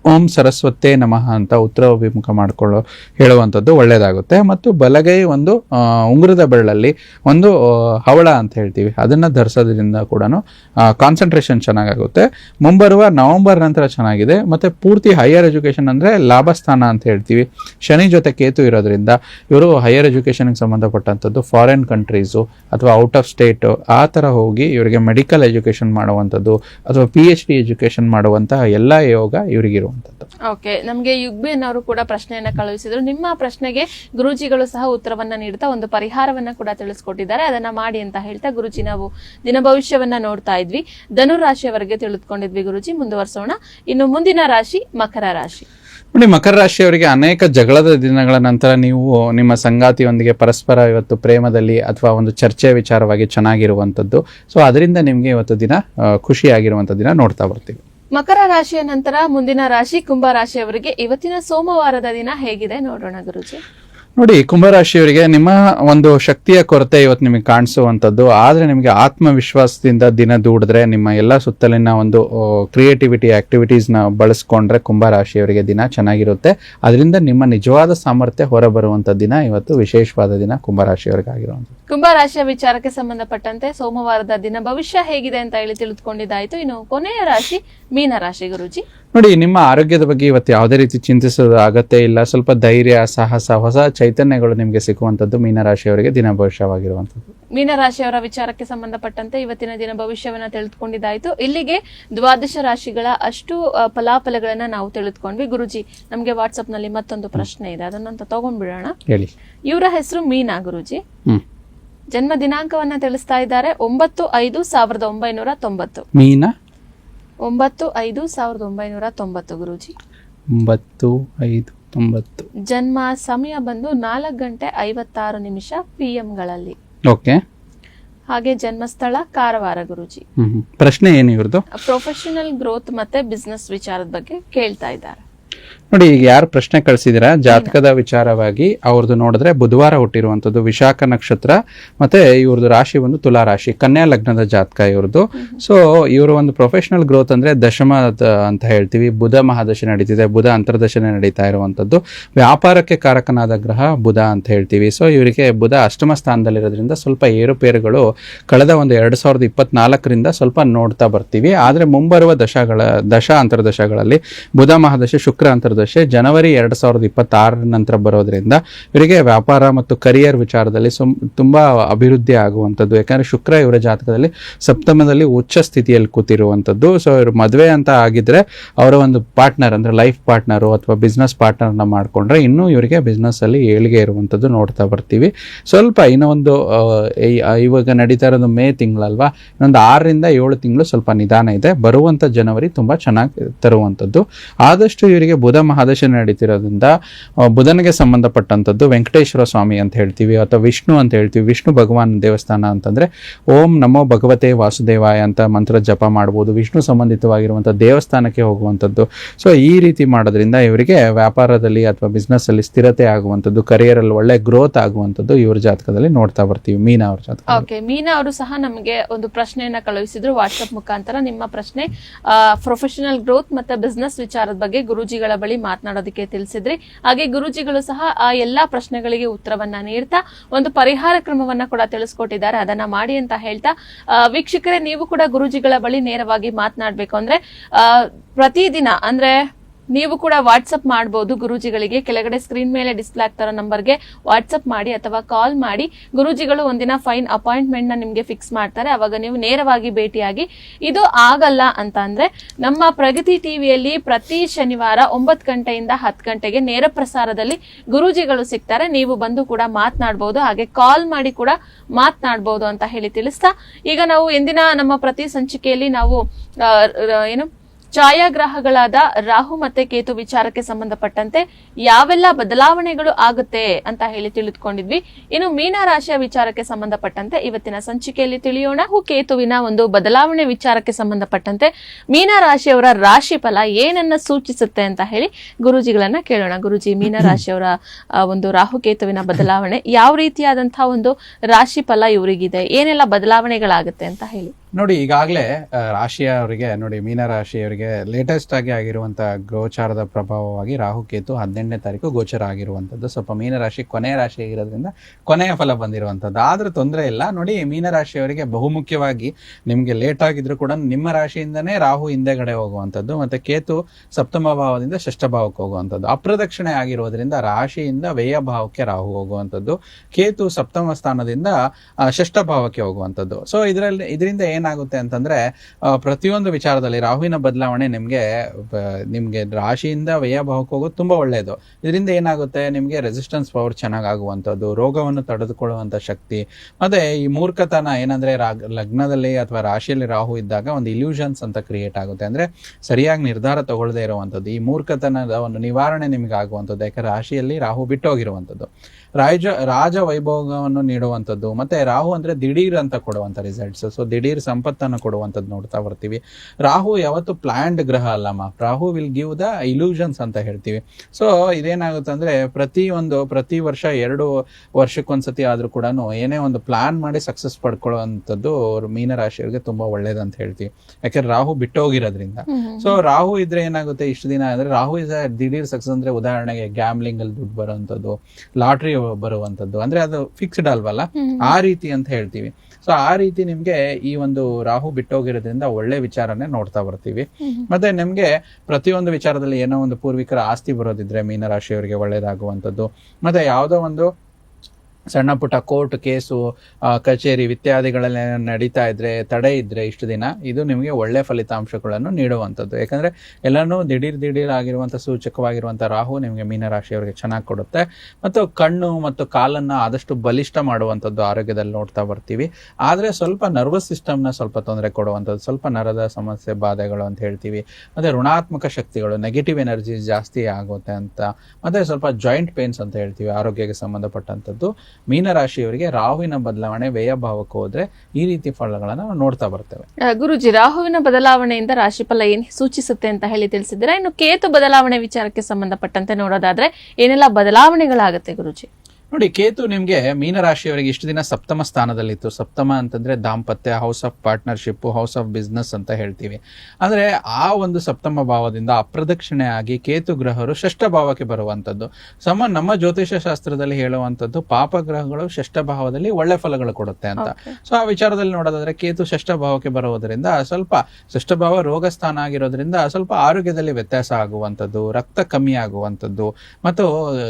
ಓಂ ಸರಸ್ವತೇ ನಮಃ ಅಂತ ಉತ್ತರ ಅಭಿಮುಖ ಮಾಡಿಕೊಳ್ಳೋ, ಹೇಳುವಂಥದ್ದು ಒಳ್ಳೆಯದಾಗುತ್ತೆ ಮತ್ತು ಬಲಗೈ ಒಂದು ಉಂಗುರದ ಬೆರಳಲ್ಲಿ ಒಂದು ಹವಳ ಅಂತ ಹೇಳ್ತೀವಿ. ಅದನ್ನು ಧರಿಸೋದ್ರಿಂದ ಕೂಡ ಕಾನ್ಸಂಟ್ರೇಷನ್ ಚೆನ್ನಾಗಾಗುತ್ತೆ. ಮುಂಬರುವ ನವೆಂಬರ್ ನಂತರ ಚೆನ್ನಾಗಿದೆ. ಮತ್ತು ಪೂರ್ತಿ ಹೈಯರ್ ಎಜುಕೇಷನ್ ಅಂದರೆ ಲಾಭಸ್ಥಾನ ಅಂತ ಹೇಳ್ತೀವಿ. ಶನಿ ಜೊತೆ ಕೇತು ಇರೋದ್ರಿಂದ ಇವರು ಹೈಯರ್ ಎಜುಕೇಷನ್ಗೆ ಸಂಬಂಧಪಟ್ಟಂಥದ್ದು ಫಾರಿನ್ ಕಂಟ್ರೀಸು ಅಥವಾ ಔಟ್ ಆಫ್ ಸ್ಟೇಟು ಆ ಥರ ಹೋಗಿ ಇವರಿಗೆ ಮೆಡಿಕಲ್ ಎಜುಕೇಷನ್ ಮಾಡುವಂಥದ್ದು, ಅಥವಾ ಪಿ ಎಚ್ ಡಿ ಎಜುಕೇಷನ್ ಮಾಡುವಂತಹ ಎಲ್ಲ ಯೋಗ ಇವರಿಗಿರುವಂಥದ್ದು ಓಕೆ ನಮಗೆ ಯುಗ್ಬೇನ್ ಅವರು ಕೂಡ ಪ್ರಶ್ನೆಯನ್ನ ಕಳುಹಿಸಿದ್ರು. ನಿಮ್ಮ ಪ್ರಶ್ನೆಗೆ ಗುರುಜಿಗಳು ಸಹ ಉತ್ತರವನ್ನ ನೀಡ್ತಾ ಒಂದು ಪರಿಹಾರವನ್ನ ಕೂಡ ತಿಳಿಸ್ಕೊಟ್ಟಿದ್ದಾರೆ. ಅದನ್ನ ಮಾಡಿ ಅಂತ ಹೇಳ್ತಾ ಗುರುಜಿ ನಾವು ದಿನ ಭವಿಷ್ಯವನ್ನ ನೋಡ್ತಾ ಇದ್ವಿ. ಧನು ರಾಶಿಯವರೆಗೆ ತಿಳಿದುಕೊಂಡಿದ್ವಿ ಗುರುಜಿ ಮುಂದುವರ್ಸೋಣ. ಇನ್ನು ಮುಂದಿನ ರಾಶಿ ಮಕರ ರಾಶಿ. ನೋಡಿ ಮಕರ ರಾಶಿಯವರಿಗೆ ಅನೇಕ ಜಗಳದ ದಿನಗಳ ನಂತರ ನೀವು ನಿಮ್ಮ ಸಂಗಾತಿಯೊಂದಿಗೆ ಪರಸ್ಪರ ಇವತ್ತು ಪ್ರೇಮದಲ್ಲಿ ಅಥವಾ ಒಂದು ಚರ್ಚೆ ವಿಚಾರವಾಗಿ ಚೆನ್ನಾಗಿರುವಂಥದ್ದು. ಸೊ ಅದರಿಂದ ನಿಮಗೆ ಇವತ್ತು ದಿನ ಖುಷಿಯಾಗಿರುವಂಥ ದಿನ ನೋಡ್ತಾ ಬರ್ತೀವಿ. ಮಕರ ರಾಶಿಯ ನಂತರ ಮುಂದಿನ ರಾಶಿ ಕುಂಭ ರಾಶಿಯವರಿಗೆ ಇವತ್ತಿನ ಸೋಮವಾರದ ದಿನ ಹೇಗಿದೆ ನೋಡೋಣ ಗುರುಜಿ. ನೋಡಿ, ಕುಂಭರಾಶಿಯವರಿಗೆ ನಿಮ್ಮ ಒಂದು ಶಕ್ತಿಯ ಕೊರತೆ ಇವತ್ತು ನಿಮಗೆ ಕಾಣಿಸುವಂಥದ್ದು. ಆದರೆ ನಿಮಗೆ ಆತ್ಮವಿಶ್ವಾಸದಿಂದ ದಿನ ದೂಡಿದ್ರೆ, ನಿಮ್ಮ ಎಲ್ಲ ಸುತ್ತಲಿನ ಒಂದು ಕ್ರಿಯೇಟಿವಿಟಿ ಆಕ್ಟಿವಿಟೀಸ್ನ ಬಳಸ್ಕೊಂಡ್ರೆ ಕುಂಭರಾಶಿಯವರಿಗೆ ದಿನ ಚೆನ್ನಾಗಿರುತ್ತೆ. ಅದರಿಂದ ನಿಮ್ಮ ನಿಜವಾದ ಸಾಮರ್ಥ್ಯ ಹೊರಬರುವಂಥ ದಿನ ಇವತ್ತು ವಿಶೇಷವಾದ ದಿನ ಕುಂಭರಾಶಿಯವರಿಗಾಗಿರುವಂಥ ಕುಂಭರಾಶಿಯ ಕುಂಭ ರಾಶಿಯ ವಿಚಾರಕ್ಕೆ ಸಂಬಂಧಪಟ್ಟಂತೆ ಸೋಮವಾರದ ದಿನ ಭವಿಷ್ಯ ಹೇಗಿದೆ ಅಂತ ಹೇಳಿ ತಿಳಿದುಕೊಂಡಿದ್ದಾಯಿತು. ಇನ್ನು ಕೊನೆಯ ರಾಶಿ, ಮೀನ ರಾಶಿ, ಗುರುಜಿ. ನೋಡಿ ನಿಮ್ಮ ಆರೋಗ್ಯದ ಬಗ್ಗೆ ಇವತ್ತು ಯಾವುದೇ ರೀತಿ ಚಿಂತಿಸೋದು ಅಗತ್ಯ ಇಲ್ಲ. ಸ್ವಲ್ಪ ಧೈರ್ಯ ಸಾಹಸ ಹೊಸ ಚೈತನ್ಯಗಳು ನಿಮಗೆ ಸಿಕ್ಕುವಂಥದ್ದು ಮೀನರಾಶಿಯವರಿಗೆ ದಿನ ಭವಿಷ್ಯವಾಗಿರುವಂಥದ್ದು. ಮೀನರಾಶಿಯವರ ವಿಚಾರಕ್ಕೆ ಸಂಬಂಧಪಟ್ಟಂತೆ ಇವತ್ತಿನ ದಿನ ಭವಿಷ್ಯವನ್ನ ತಿಳಿದುಕೊಂಡಿದ್ದಾಯ್ತು. ಇಲ್ಲಿಗೆ ದ್ವಾದಶ ರಾಶಿಗಳ ಅಷ್ಟು ಫಲಾಫಲಗಳನ್ನ ನಾವು ತಿಳಿದುಕೊಂಡ್ವಿ. ಗುರುಜಿ ನಮ್ಗೆ ವಾಟ್ಸ್ಆಪ್ನಲ್ಲಿ ಮತ್ತೊಂದು ಪ್ರಶ್ನೆ ಇದೆ. ಅದನ್ನಂತ ತಗೊಂಡ್ಬಿಡೋಣ. ಹೇಳಿ. ಇವರ ಹೆಸರು ಮೀನಾ ಗುರುಜಿ. ಜನ್ಮ ದಿನಾಂಕವನ್ನ ತಿಳಿಸ್ತಾ ಇದ್ದಾರೆ. ಒಂಬತ್ತು ಐದು ಸಾವಿರದ ಒಂಬೈನೂರ ತೊಂಬತ್ತು. ಮೀನ? ಒಂಬತ್ತು ಐದು ಸಾವಿರದ ಒಂಬೈನೂರ ತೊಂಬತ್ತು ಗುರುಜಿ. ಒಂಬತ್ತು ಐದು ತೊಂಬತ್ತು. ಜನ್ಮ ಸಮಯ ಬಂದು ನಾಲ್ಕು ಗಂಟೆ ಐವತ್ತಾರು ನಿಮಿಷ ಪಿ ಗಳಲ್ಲಿ. ಓಕೆ. ಹಾಗೆ ಜನ್ಮಸ್ಥಳ ಕಾರವಾರ ಗುರುಜಿ. ಪ್ರಶ್ನೆ ಏನು ಇವ್ರದ್ದು? ಪ್ರೊಫೆಷನಲ್ ಗ್ರೋತ್ ಮತ್ತೆ ಬಿಸ್ನೆಸ್ ವಿಚಾರದ ಬಗ್ಗೆ ಕೇಳ್ತಾ ಇದ್ದಾರೆ. ನೋಡಿ ಈಗ ಯಾರು ಪ್ರಶ್ನೆ ಕಳಿಸಿದಿರಾ? ಜಾತಕದ ವಿಚಾರವಾಗಿ ಅವ್ರದ್ದು ನೋಡಿದ್ರೆ ಬುಧವಾರ ಹುಟ್ಟಿರುವಂಥದ್ದು ವಿಶಾಖ ನಕ್ಷತ್ರ ಮತ್ತೆ ಇವ್ರದ್ದು ರಾಶಿ ಒಂದು ತುಲಾ ರಾಶಿ ಕನ್ಯಾ ಲಗ್ನದ ಜಾತಕ ಇವ್ರದ್ದು ಸೊ ಇವರು ಒಂದು ಪ್ರೊಫೆಷನಲ್ ಗ್ರೋತ್ ಅಂದ್ರೆ ದಶಮ ಅಂತ ಹೇಳ್ತೀವಿ. ಬುಧ ಮಹಾದಶೆ ನಡೀತಿದೆ. ಬುಧ ಅಂತರ್ದಶನ ನಡೀತಾ ಇರುವಂಥದ್ದು. ವ್ಯಾಪಾರಕ್ಕೆ ಕಾರಕನಾದ ಗ್ರಹ ಬುಧ ಅಂತ ಹೇಳ್ತೀವಿ. ಸೊ ಇವರಿಗೆ ಬುಧ ಅಷ್ಟಮ ಸ್ಥಾನದಲ್ಲಿರೋದ್ರಿಂದ ಸ್ವಲ್ಪ ಏರುಪೇರುಗಳು ಕಳೆದ ಒಂದು ಎರಡು ಸಾವಿರದ ಇಪ್ಪತ್ನಾಲ್ಕರಿಂದ ಸ್ವಲ್ಪ ನೋಡ್ತಾ ಬರ್ತೀವಿ. ಆದ್ರೆ ಮುಂಬರುವ ದಶಗಳ ದಶ ಅಂತರ್ದಶಗಳಲ್ಲಿ ಬುಧ ಮಹಾದಶೆ ಶುಕ್ರ ಅಂತರ್ದಶೆ ಜನವರಿ ಎರಡ್ ಸಾವಿರದ ಇಪ್ಪತ್ತಾರರ ನಂತರ ಬರೋದ್ರಿಂದ ಇವರಿಗೆ ವ್ಯಾಪಾರ ಮತ್ತು ಕರಿಯರ್ ವಿಚಾರದಲ್ಲಿ ಸುಮ್ ತುಂಬಾ ಅಭಿವೃದ್ಧಿ ಆಗುವಂಥದ್ದು. ಯಾಕಂದ್ರೆ ಶುಕ್ರ ಇವರ ಜಾತಕದಲ್ಲಿ ಸಪ್ತಮದಲ್ಲಿ ಉಚ್ಚ ಸ್ಥಿತಿಯಲ್ಲಿ ಕೂತಿರುವಂಥದ್ದು. ಸೊ ಇವರು ಮದುವೆ ಅಂತ ಆಗಿದ್ರೆ ಅವರ ಒಂದು ಪಾರ್ಟ್ನರ್ ಅಂದ್ರೆ ಲೈಫ್ ಪಾರ್ಟ್ನರು ಅಥವಾ ಬಿಸ್ನೆಸ್ ಪಾರ್ಟ್ನರ್ನ ಮಾಡ್ಕೊಂಡ್ರೆ ಇನ್ನೂ ಇವರಿಗೆ ಬಿಸ್ನೆಸ್ ಅಲ್ಲಿ ಏಳಿಗೆ ಇರುವಂಥದ್ದು ನೋಡ್ತಾ ಬರ್ತೀವಿ. ಸ್ವಲ್ಪ ಇನ್ನೊಂದು ಇವಾಗ ನಡೀತಾ ಇರೋದು ಮೇ ತಿಂಗಳಲ್ವಾ? ಇನ್ನೊಂದು ಆರರಿಂದ ಏಳು ತಿಂಗಳು ಸ್ವಲ್ಪ ನಿಧಾನ ಇದೆ. ಬರುವಂತ ಜನವರಿ ತುಂಬಾ ಚೆನ್ನಾಗಿ ತರುವಂಥದ್ದು. ಆದಷ್ಟು ಇವರಿಗೆ ಬುಧ ಮಹಾದಶೆ ನಡೀತಿರೋದ್ರಿಂದ ಬುಧನಿಗೆ ಸಂಬಂಧಪಟ್ಟಂಥದ್ದು ವೆಂಕಟೇಶ್ವರ ಸ್ವಾಮಿ ಅಂತ ಹೇಳ್ತೀವಿ, ಅಥವಾ ವಿಷ್ಣು ಅಂತ ಹೇಳ್ತೀವಿ, ವಿಷ್ಣು ಭಗವಾನ್ ದೇವಸ್ಥಾನ ಅಂತಂದ್ರೆ, ಓಂ ನಮೋ ಭಗವತೆ ವಾಸುದೇವಾಯ ಅಂತ ಮಂತ್ರ ಜಪ ಮಾಡ್ಬೋದು, ವಿಷ್ಣು ಸಂಬಂಧಿತವಾಗಿರುವಂಥ ದೇವಸ್ಥಾನಕ್ಕೆ ಹೋಗುವಂಥದ್ದು. ಸೊ ಈ ರೀತಿ ಮಾಡೋದ್ರಿಂದ ಇವರಿಗೆ ವ್ಯಾಪಾರದಲ್ಲಿ ಅಥವಾ ಬಿಸ್ನೆಸ್ ಅಲ್ಲಿ ಸ್ಥಿರತೆ ಆಗುವಂಥದ್ದು ಕರಿಯರ್ ಅಲ್ಲಿ ಒಳ್ಳೆ ಗ್ರೋತ್ ಆಗುವಂಥದ್ದು ಇವ್ರ ಜಾತಕದಲ್ಲಿ ನೋಡ್ತಾ ಬರ್ತೀವಿ, ಮೀನಾ ಅವ್ರ ಜಾತಕ. ಓಕೆ ಮೀನಾ ಅವರು ಸಹ ನಮಗೆ ಒಂದು ಪ್ರಶ್ನೆಯನ್ನ ಕಳುಹಿಸಿದ್ರು ವಾಟ್ಸ್ಆಪ್ ಮುಖಾಂತರ ನಿಮ್ಮ ಪ್ರಶ್ನೆ ಪ್ರೊಫೆಷನಲ್ ಗ್ರೋತ್ ಮತ್ತೆ ಬಿಸ್ನೆಸ್ ವಿಚಾರದ ಬಗ್ಗೆ ಗುರುಜಿಗಳ ಬಳಿ ಮಾತನಾಡೋದಕ್ಕೆ ತಿಳಿಸಿದ್ರಿ. ಹಾಗೆ ಗುರುಜಿಗಳು ಸಹ ಆ ಎಲ್ಲಾ ಪ್ರಶ್ನೆಗಳಿಗೆ ಉತ್ತರವನ್ನ ನೀಡ್ತಾ ಒಂದು ಪರಿಹಾರ ಕ್ರಮವನ್ನ ಕೂಡ ತಿಳಿಸ್ಕೊಟ್ಟಿದ್ದಾರೆ. ಅದನ್ನ ಮಾಡಿ ಅಂತ ಹೇಳ್ತಾ ವೀಕ್ಷಕರೇ, ನೀವು ಕೂಡ ಗುರುಜಿಗಳ ಬಳಿ ನೇರವಾಗಿ ಮಾತನಾಡ್ಬೇಕು ಅಂದ್ರೆ ಪ್ರತಿದಿನ ಅಂದ್ರೆ ನೀವು ಕೂಡ ವಾಟ್ಸಪ್ ಮಾಡಬಹುದು ಗುರೂಜಿಗಳಿಗೆ. ಕೆಳಗಡೆ ಸ್ಕ್ರೀನ್ ಮೇಲೆ ಡಿಸ್ಪ್ಲೇ ಆಗ್ತಾರೋ ನಂಬರ್ಗೆ ವಾಟ್ಸಪ್ ಮಾಡಿ ಅಥವಾ ಕಾಲ್ ಮಾಡಿ. ಗುರೂಜಿಗಳು ಒಂದಿನ ಫೈನ್ ಅಪಾಯಿಂಟ್ಮೆಂಟ್ನ ನಿಮಗೆ ಫಿಕ್ಸ್ ಮಾಡ್ತಾರೆ. ಅವಾಗ ನೀವು ನೇರವಾಗಿ ಭೇಟಿಯಾಗಿ. ಇದು ಆಗಲ್ಲ ಅಂತ ಅಂದ್ರೆ ನಮ್ಮ ಪ್ರಗತಿ ಟಿವಿಯಲ್ಲಿ ಪ್ರತಿ ಶನಿವಾರ ಒಂಬತ್ತು ಗಂಟೆಯಿಂದ ಹತ್ತು ಗಂಟೆಗೆ ನೇರ ಪ್ರಸಾರದಲ್ಲಿ ಗುರೂಜಿಗಳು ಸಿಗ್ತಾರೆ. ನೀವು ಬಂದು ಕೂಡ ಮಾತನಾಡಬಹುದು ಹಾಗೆ ಕಾಲ್ ಮಾಡಿ ಕೂಡ ಮಾತನಾಡಬಹುದು ಅಂತ ಹೇಳಿ ತಿಳಿಸ್ತಾ. ಈಗ ನಾವು ಎಂದಿನ ನಮ್ಮ ಪ್ರತಿ ಸಂಚಿಕೆಯಲ್ಲಿ ನಾವು ಏನು? ಛಾಯಾಗ್ರಹಗಳಾದ ರಾಹು ಮತ್ತೆ ಕೇತು ವಿಚಾರಕ್ಕೆ ಸಂಬಂಧಪಟ್ಟಂತೆ ಯಾವೆಲ್ಲ ಬದಲಾವಣೆಗಳು ಆಗುತ್ತೆ ಅಂತ ಹೇಳಿ ತಿಳಿದುಕೊಂಡಿದ್ವಿ. ಇನ್ನು ಮೀನ ರಾಶಿಯ ವಿಚಾರಕ್ಕೆ ಸಂಬಂಧಪಟ್ಟಂತೆ ಇವತ್ತಿನ ಸಂಚಿಕೆಯಲ್ಲಿ ತಿಳಿಯೋಣ. ಹೂ, ಕೇತುವಿನ ಒಂದು ಬದಲಾವಣೆ ವಿಚಾರಕ್ಕೆ ಸಂಬಂಧಪಟ್ಟಂತೆ ಮೀನ ರಾಶಿಯವರ ರಾಶಿ ಫಲ ಏನನ್ನ ಸೂಚಿಸುತ್ತೆ ಅಂತ ಹೇಳಿ ಗುರುಜಿಗಳನ್ನ ಕೇಳೋಣ. ಗುರುಜಿ, ಮೀನ ರಾಶಿಯವರ ಒಂದು ರಾಹು, ಕೇತುವಿನ ಬದಲಾವಣೆ ಯಾವ ರೀತಿಯಾದಂತಹ ಒಂದು ರಾಶಿ ಫಲ ಇವರಿಗಿದೆ? ಏನೆಲ್ಲ ಬದಲಾವಣೆಗಳಾಗುತ್ತೆ ಅಂತ ಹೇಳಿ. ನೋಡಿ, ಈಗಾಗಲೇ ರಾಶಿಯವರಿಗೆ, ನೋಡಿ, ಮೀನ ರಾಶಿಯವರಿಗೆ ಲೇಟೆಸ್ಟ್ ಆಗಿ ಆಗಿರುವಂತಹ ಗೋಚಾರದ ಪ್ರಭಾವವಾಗಿ ರಾಹು ಕೇತು ಹದಿನೆಂಟನೇ ತಾರೀಕು ಗೋಚರ ಆಗಿರುವಂಥದ್ದು. ಸ್ವಲ್ಪ ಮೀನರಾಶಿ ಕೊನೆಯ ರಾಶಿ ಆಗಿರೋದ್ರಿಂದ ಕೊನೆಯ ಫಲ ಬಂದಿರುವಂತದ್ದು ಆದರೂ ತೊಂದರೆ ಇಲ್ಲ. ನೋಡಿ, ಮೀನ ರಾಶಿಯವರಿಗೆ ಬಹುಮುಖ್ಯವಾಗಿ ನಿಮಗೆ ಲೇಟ್ ಆಗಿದ್ರು ಕೂಡ ನಿಮ್ಮ ರಾಶಿಯಿಂದನೇ ರಾಹು ಹಿಂದೆಗಡೆ ಹೋಗುವಂತದ್ದು ಮತ್ತೆ ಕೇತು ಸಪ್ತಮ ಭಾವದಿಂದ ಷಷ್ಠ ಭಾವಕ್ಕೆ ಹೋಗುವಂತದ್ದು ಅಪ್ರದಕ್ಷಿಣೆ ಆಗಿರೋದ್ರಿಂದ ರಾಶಿಯಿಂದ ವ್ಯಯ ಭಾವಕ್ಕೆ ರಾಹು ಹೋಗುವಂತದ್ದು ಕೇತು ಸಪ್ತಮ ಸ್ಥಾನದಿಂದ ಷಷ್ಠ ಭಾವಕ್ಕೆ ಹೋಗುವಂತದ್ದು ಸೊ ಇದರಲ್ಲಿ, ಇದರಿಂದ ಏನಾಗುತ್ತೆ ಅಂತಂದ್ರೆ ಪ್ರತಿಯೊಂದು ವಿಚಾರದಲ್ಲಿ ರಾಹುವಿನ ಬದಲಾವಣೆ ನಿಮ್ಗೆ ನಿಮ್ಗೆ ರಾಶಿಯಿಂದ ವ್ಯಯ ಭಾವಕ್ಕೆ ಹೋಗೋದು ತುಂಬಾ ಒಳ್ಳೆಯದು ಇದರಿಂದ ಏನಾಗುತ್ತೆ? ನಿಮ್ಗೆ ರೆಸಿಸ್ಟೆನ್ಸ್ ಪವರ್ ಚೆನ್ನಾಗಾಗುವಂಥದ್ದು, ರೋಗವನ್ನು ತಡೆದುಕೊಳ್ಳುವಂತ ಶಕ್ತಿ. ಮತ್ತೆ ಈ ಮೂರ್ಖತನ ಏನಂದ್ರೆ ಲಗ್ನದಲ್ಲಿ ಅಥವಾ ರಾಶಿಯಲ್ಲಿ ರಾಹು ಇದ್ದಾಗ ಒಂದು ಇಲ್ಯೂಷನ್ಸ್ ಅಂತ ಕ್ರಿಯೇಟ್ ಆಗುತ್ತೆ. ಅಂದ್ರೆ ಸರಿಯಾಗಿ ನಿರ್ಧಾರ ತಗೊಳ್ಳದೇ ಇರುವಂತದ್ದು ಈ ಮೂರ್ಖತನದ ಒಂದು ನಿವಾರಣೆ ನಿಮ್ಗೆ ಆಗುವಂಥದ್ದು. ಯಾಕಂದ್ರೆ ರಾಶಿಯಲ್ಲಿ ರಾಹು ಬಿಟ್ಟೋಗಿರುವಂಥದ್ದು. ರಾಜ ರಾಜ ವೈಭೋಗವನ್ನು ನೀಡುವಂಥದ್ದು ಮತ್ತೆ ರಾಹು ಅಂದ್ರೆ ದಿಢೀರ್ ಅಂತ ಕೊಡುವಂತ ರಿಸಲ್ಟ್ಸ್ ಸೊ ದಿಢೀರ್ ಸಂಪತ್ತನ್ನು ಕೊಡುವಂಥದ್ದು ನೋಡ್ತಾ ಬರ್ತೀವಿ. ರಾಹು ಯಾವತ್ತು ಪ್ಲಾಂಡ್ ಗ್ರಹ ಅಲ್ಲಮ್ಮ Rahu will give the illusions ಅಂತ ಹೇಳ್ತೀವಿ. ಸೊ ಇದೇನಾಗುತ್ತೆ ಅಂದ್ರೆ ಪ್ರತಿ ಒಂದು ಪ್ರತಿ ವರ್ಷ ಎರಡು ವರ್ಷಕ್ಕೊಂದ್ಸತಿ ಆದ್ರೂ ಕೂಡ ಏನೇ ಒಂದು ಪ್ಲಾನ್ ಮಾಡಿ ಸಕ್ಸಸ್ ಪಡ್ಕೊಳ್ಳುವಂಥದ್ದು ಅವ್ರ ಮೀನ ರಾಶಿಯವರಿಗೆ ತುಂಬಾ ಒಳ್ಳೇದಂತ ಹೇಳ್ತೀವಿ. ಯಾಕಂದ್ರೆ ರಾಹು ಬಿಟ್ಟೋಗಿರೋದ್ರಿಂದ. ಸೊ ರಾಹು ಇದ್ರೆ ಏನಾಗುತ್ತೆ ಇಷ್ಟು ದಿನ ಅಂದ್ರೆ ರಾಹು ಇಸ್ ದಿಢೀರ್ ಸಕ್ಸಸ್ ಅಂದ್ರೆ ಉದಾಹರಣೆಗೆ ಗ್ಯಾಮ್ಲಿಂಗ್ ಅಲ್ಲಿ ದುಡ್ಡು ಬರುವಂತದ್ದು ಲಾಟ್ರಿ ಬರುವಂತದ್ದು. ಅಂದ್ರೆ ಅದು ಫಿಕ್ಸ್ಡ್ ಅಲ್ವಲ್ಲ? ಆ ರೀತಿ ಅಂತ ಹೇಳ್ತೀವಿ. ಸೊ ಆ ರೀತಿ ನಿಮ್ಗೆ ಈ ಒಂದು ರಾಹು ಬಿಟ್ಟೋಗಿರೋದ್ರಿಂದ ಒಳ್ಳೆ ವಿಚಾರನೇ ನೋಡ್ತಾ ಬರ್ತೀವಿ. ಮತ್ತೆ ನಿಮ್ಗೆ ಪ್ರತಿಯೊಂದು ವಿಚಾರದಲ್ಲಿ ಏನೋ ಒಂದು ಪೂರ್ವಿಕರ ಆಸ್ತಿ ಬರೋದಿದ್ರೆ ಮೀನರಾಶಿಯವರಿಗೆ ಒಳ್ಳೇದಾಗುವಂಥದ್ದು. ಮತ್ತೆ ಯಾವುದೋ ಒಂದು ಸಣ್ಣ ಪುಟ್ಟ ಕೋರ್ಟ್ ಕೇಸು ಕಚೇರಿ ಇತ್ಯಾದಿಗಳಲ್ಲಿ ನಡೀತಾ ಇದ್ರೆ, ತಡೆ ಇದ್ರೆ ಇಷ್ಟು ದಿನ, ಇದು ನಿಮಗೆ ಒಳ್ಳೆ ಫಲಿತಾಂಶಗಳನ್ನು ನೀಡುವಂಥದ್ದು. ಯಾಕಂದ್ರೆ ಎಲ್ಲಾನು ದಿಢೀರ್ ದಿಢೀರ್ ಆಗಿರುವಂತ ಸೂಚಕವಾಗಿರುವಂತ ರಾಹು ನಿಮಗೆ ಮೀನರಾಶಿಯವರಿಗೆ ಚೆನ್ನಾಗಿ ಕೊಡುತ್ತೆ. ಮತ್ತು ಕಣ್ಣು ಮತ್ತು ಕಾಲನ್ನ ಆದಷ್ಟು ಬಲಿಷ್ಠ ಮಾಡುವಂಥದ್ದು ಆರೋಗ್ಯದಲ್ಲಿ ನೋಡ್ತಾ ಬರ್ತೀವಿ. ಆದ್ರೆ ಸ್ವಲ್ಪ ನರ್ವಸ್ ಸಿಸ್ಟಮ್ನ ಸ್ವಲ್ಪ ತೊಂದರೆ ಕೊಡುವಂಥದ್ದು, ಸ್ವಲ್ಪ ನರದ ಸಮಸ್ಯೆ, ಬಾಧೆಗಳು ಅಂತ ಹೇಳ್ತೀವಿ. ಮತ್ತೆ ಋಣಾತ್ಮಕ ಶಕ್ತಿಗಳು ನೆಗೆಟಿವ್ ಎನರ್ಜಿ ಜಾಸ್ತಿ ಆಗುತ್ತೆ ಅಂತ. ಮತ್ತೆ ಸ್ವಲ್ಪ ಜಾಯಿಂಟ್ ಪೇನ್ಸ್ ಅಂತ ಹೇಳ್ತೀವಿ, ಆರೋಗ್ಯಕ್ಕೆ ಸಂಬಂಧಪಟ್ಟಂಥದ್ದು. ಮೀನರಾಶಿಯವರಿಗೆ ರಾಹುವಿನ ಬದಲಾವಣೆ ವ್ಯಯ ಭಾವಕ್ಕೆ ಹೋದ್ರೆ ಈ ರೀತಿ ಫಲಗಳನ್ನ ನೋಡ್ತಾ ಬರ್ತೇವೆ. ಗುರುಜಿ, ರಾಹುವಿನ ಬದಲಾವಣೆಯಿಂದ ರಾಶಿಫಲ ಏನ್ ಸೂಚಿಸುತ್ತೆ ಅಂತ ಹೇಳಿ ತಿಳಿಸಿದ್ರೆ ಇನ್ನು ಕೇತು ಬದಲಾವಣೆ ವಿಚಾರಕ್ಕೆ ಸಂಬಂಧಪಟ್ಟಂತೆ ನೋಡೋದಾದ್ರೆ ಏನೆಲ್ಲ ಬದಲಾವಣೆಗಳಾಗುತ್ತೆ ಗುರುಜಿ? ನೋಡಿ ಕೇತು ನಿಮ್ಗೆ ಮೀನರಾಶಿಯವರಿಗೆ ಇಷ್ಟು ದಿನ ಸಪ್ತಮ ಸ್ಥಾನದಲ್ಲಿತ್ತು. ಸಪ್ತಮ ಅಂತಂದ್ರೆ ದಾಂಪತ್ಯ house of partnership house of business ಅಂತ ಹೇಳ್ತೀವಿ. ಅಂದ್ರೆ ಆ ಒಂದು ಸಪ್ತಮ ಭಾವದಿಂದ ಅಪ್ರದಕ್ಷಿಣೆ ಆಗಿ ಕೇತು ಗ್ರಹರು ಷಷ್ಠ ಭಾವಕ್ಕೆ ಬರುವಂತದ್ದು ಸಮ ನಮ್ಮ ಜ್ಯೋತಿಷ್ಯ ಶಾಸ್ತ್ರದಲ್ಲಿ ಹೇಳುವಂತದ್ದು ಪಾಪ ಗ್ರಹಗಳು ಷಷ್ಠ ಭಾವದಲ್ಲಿ ಒಳ್ಳೆ ಫಲಗಳು ಕೊಡುತ್ತೆ ಅಂತ. ಸೊ ಆ ವಿಚಾರದಲ್ಲಿ ನೋಡೋದಾದ್ರೆ ಕೇತು ಷಷ್ಠ ಭಾವಕ್ಕೆ ಬರುವುದರಿಂದ ಸ್ವಲ್ಪ ಷಷ್ಠ ಭಾವ ರೋಗ ಸ್ಥಾನ ಆಗಿರೋದ್ರಿಂದ ಸ್ವಲ್ಪ ಆರೋಗ್ಯದಲ್ಲಿ ವ್ಯತ್ಯಾಸ ಆಗುವಂಥದ್ದು ರಕ್ತ ಕಮ್ಮಿ ಆಗುವಂಥದ್ದು ಮತ್ತು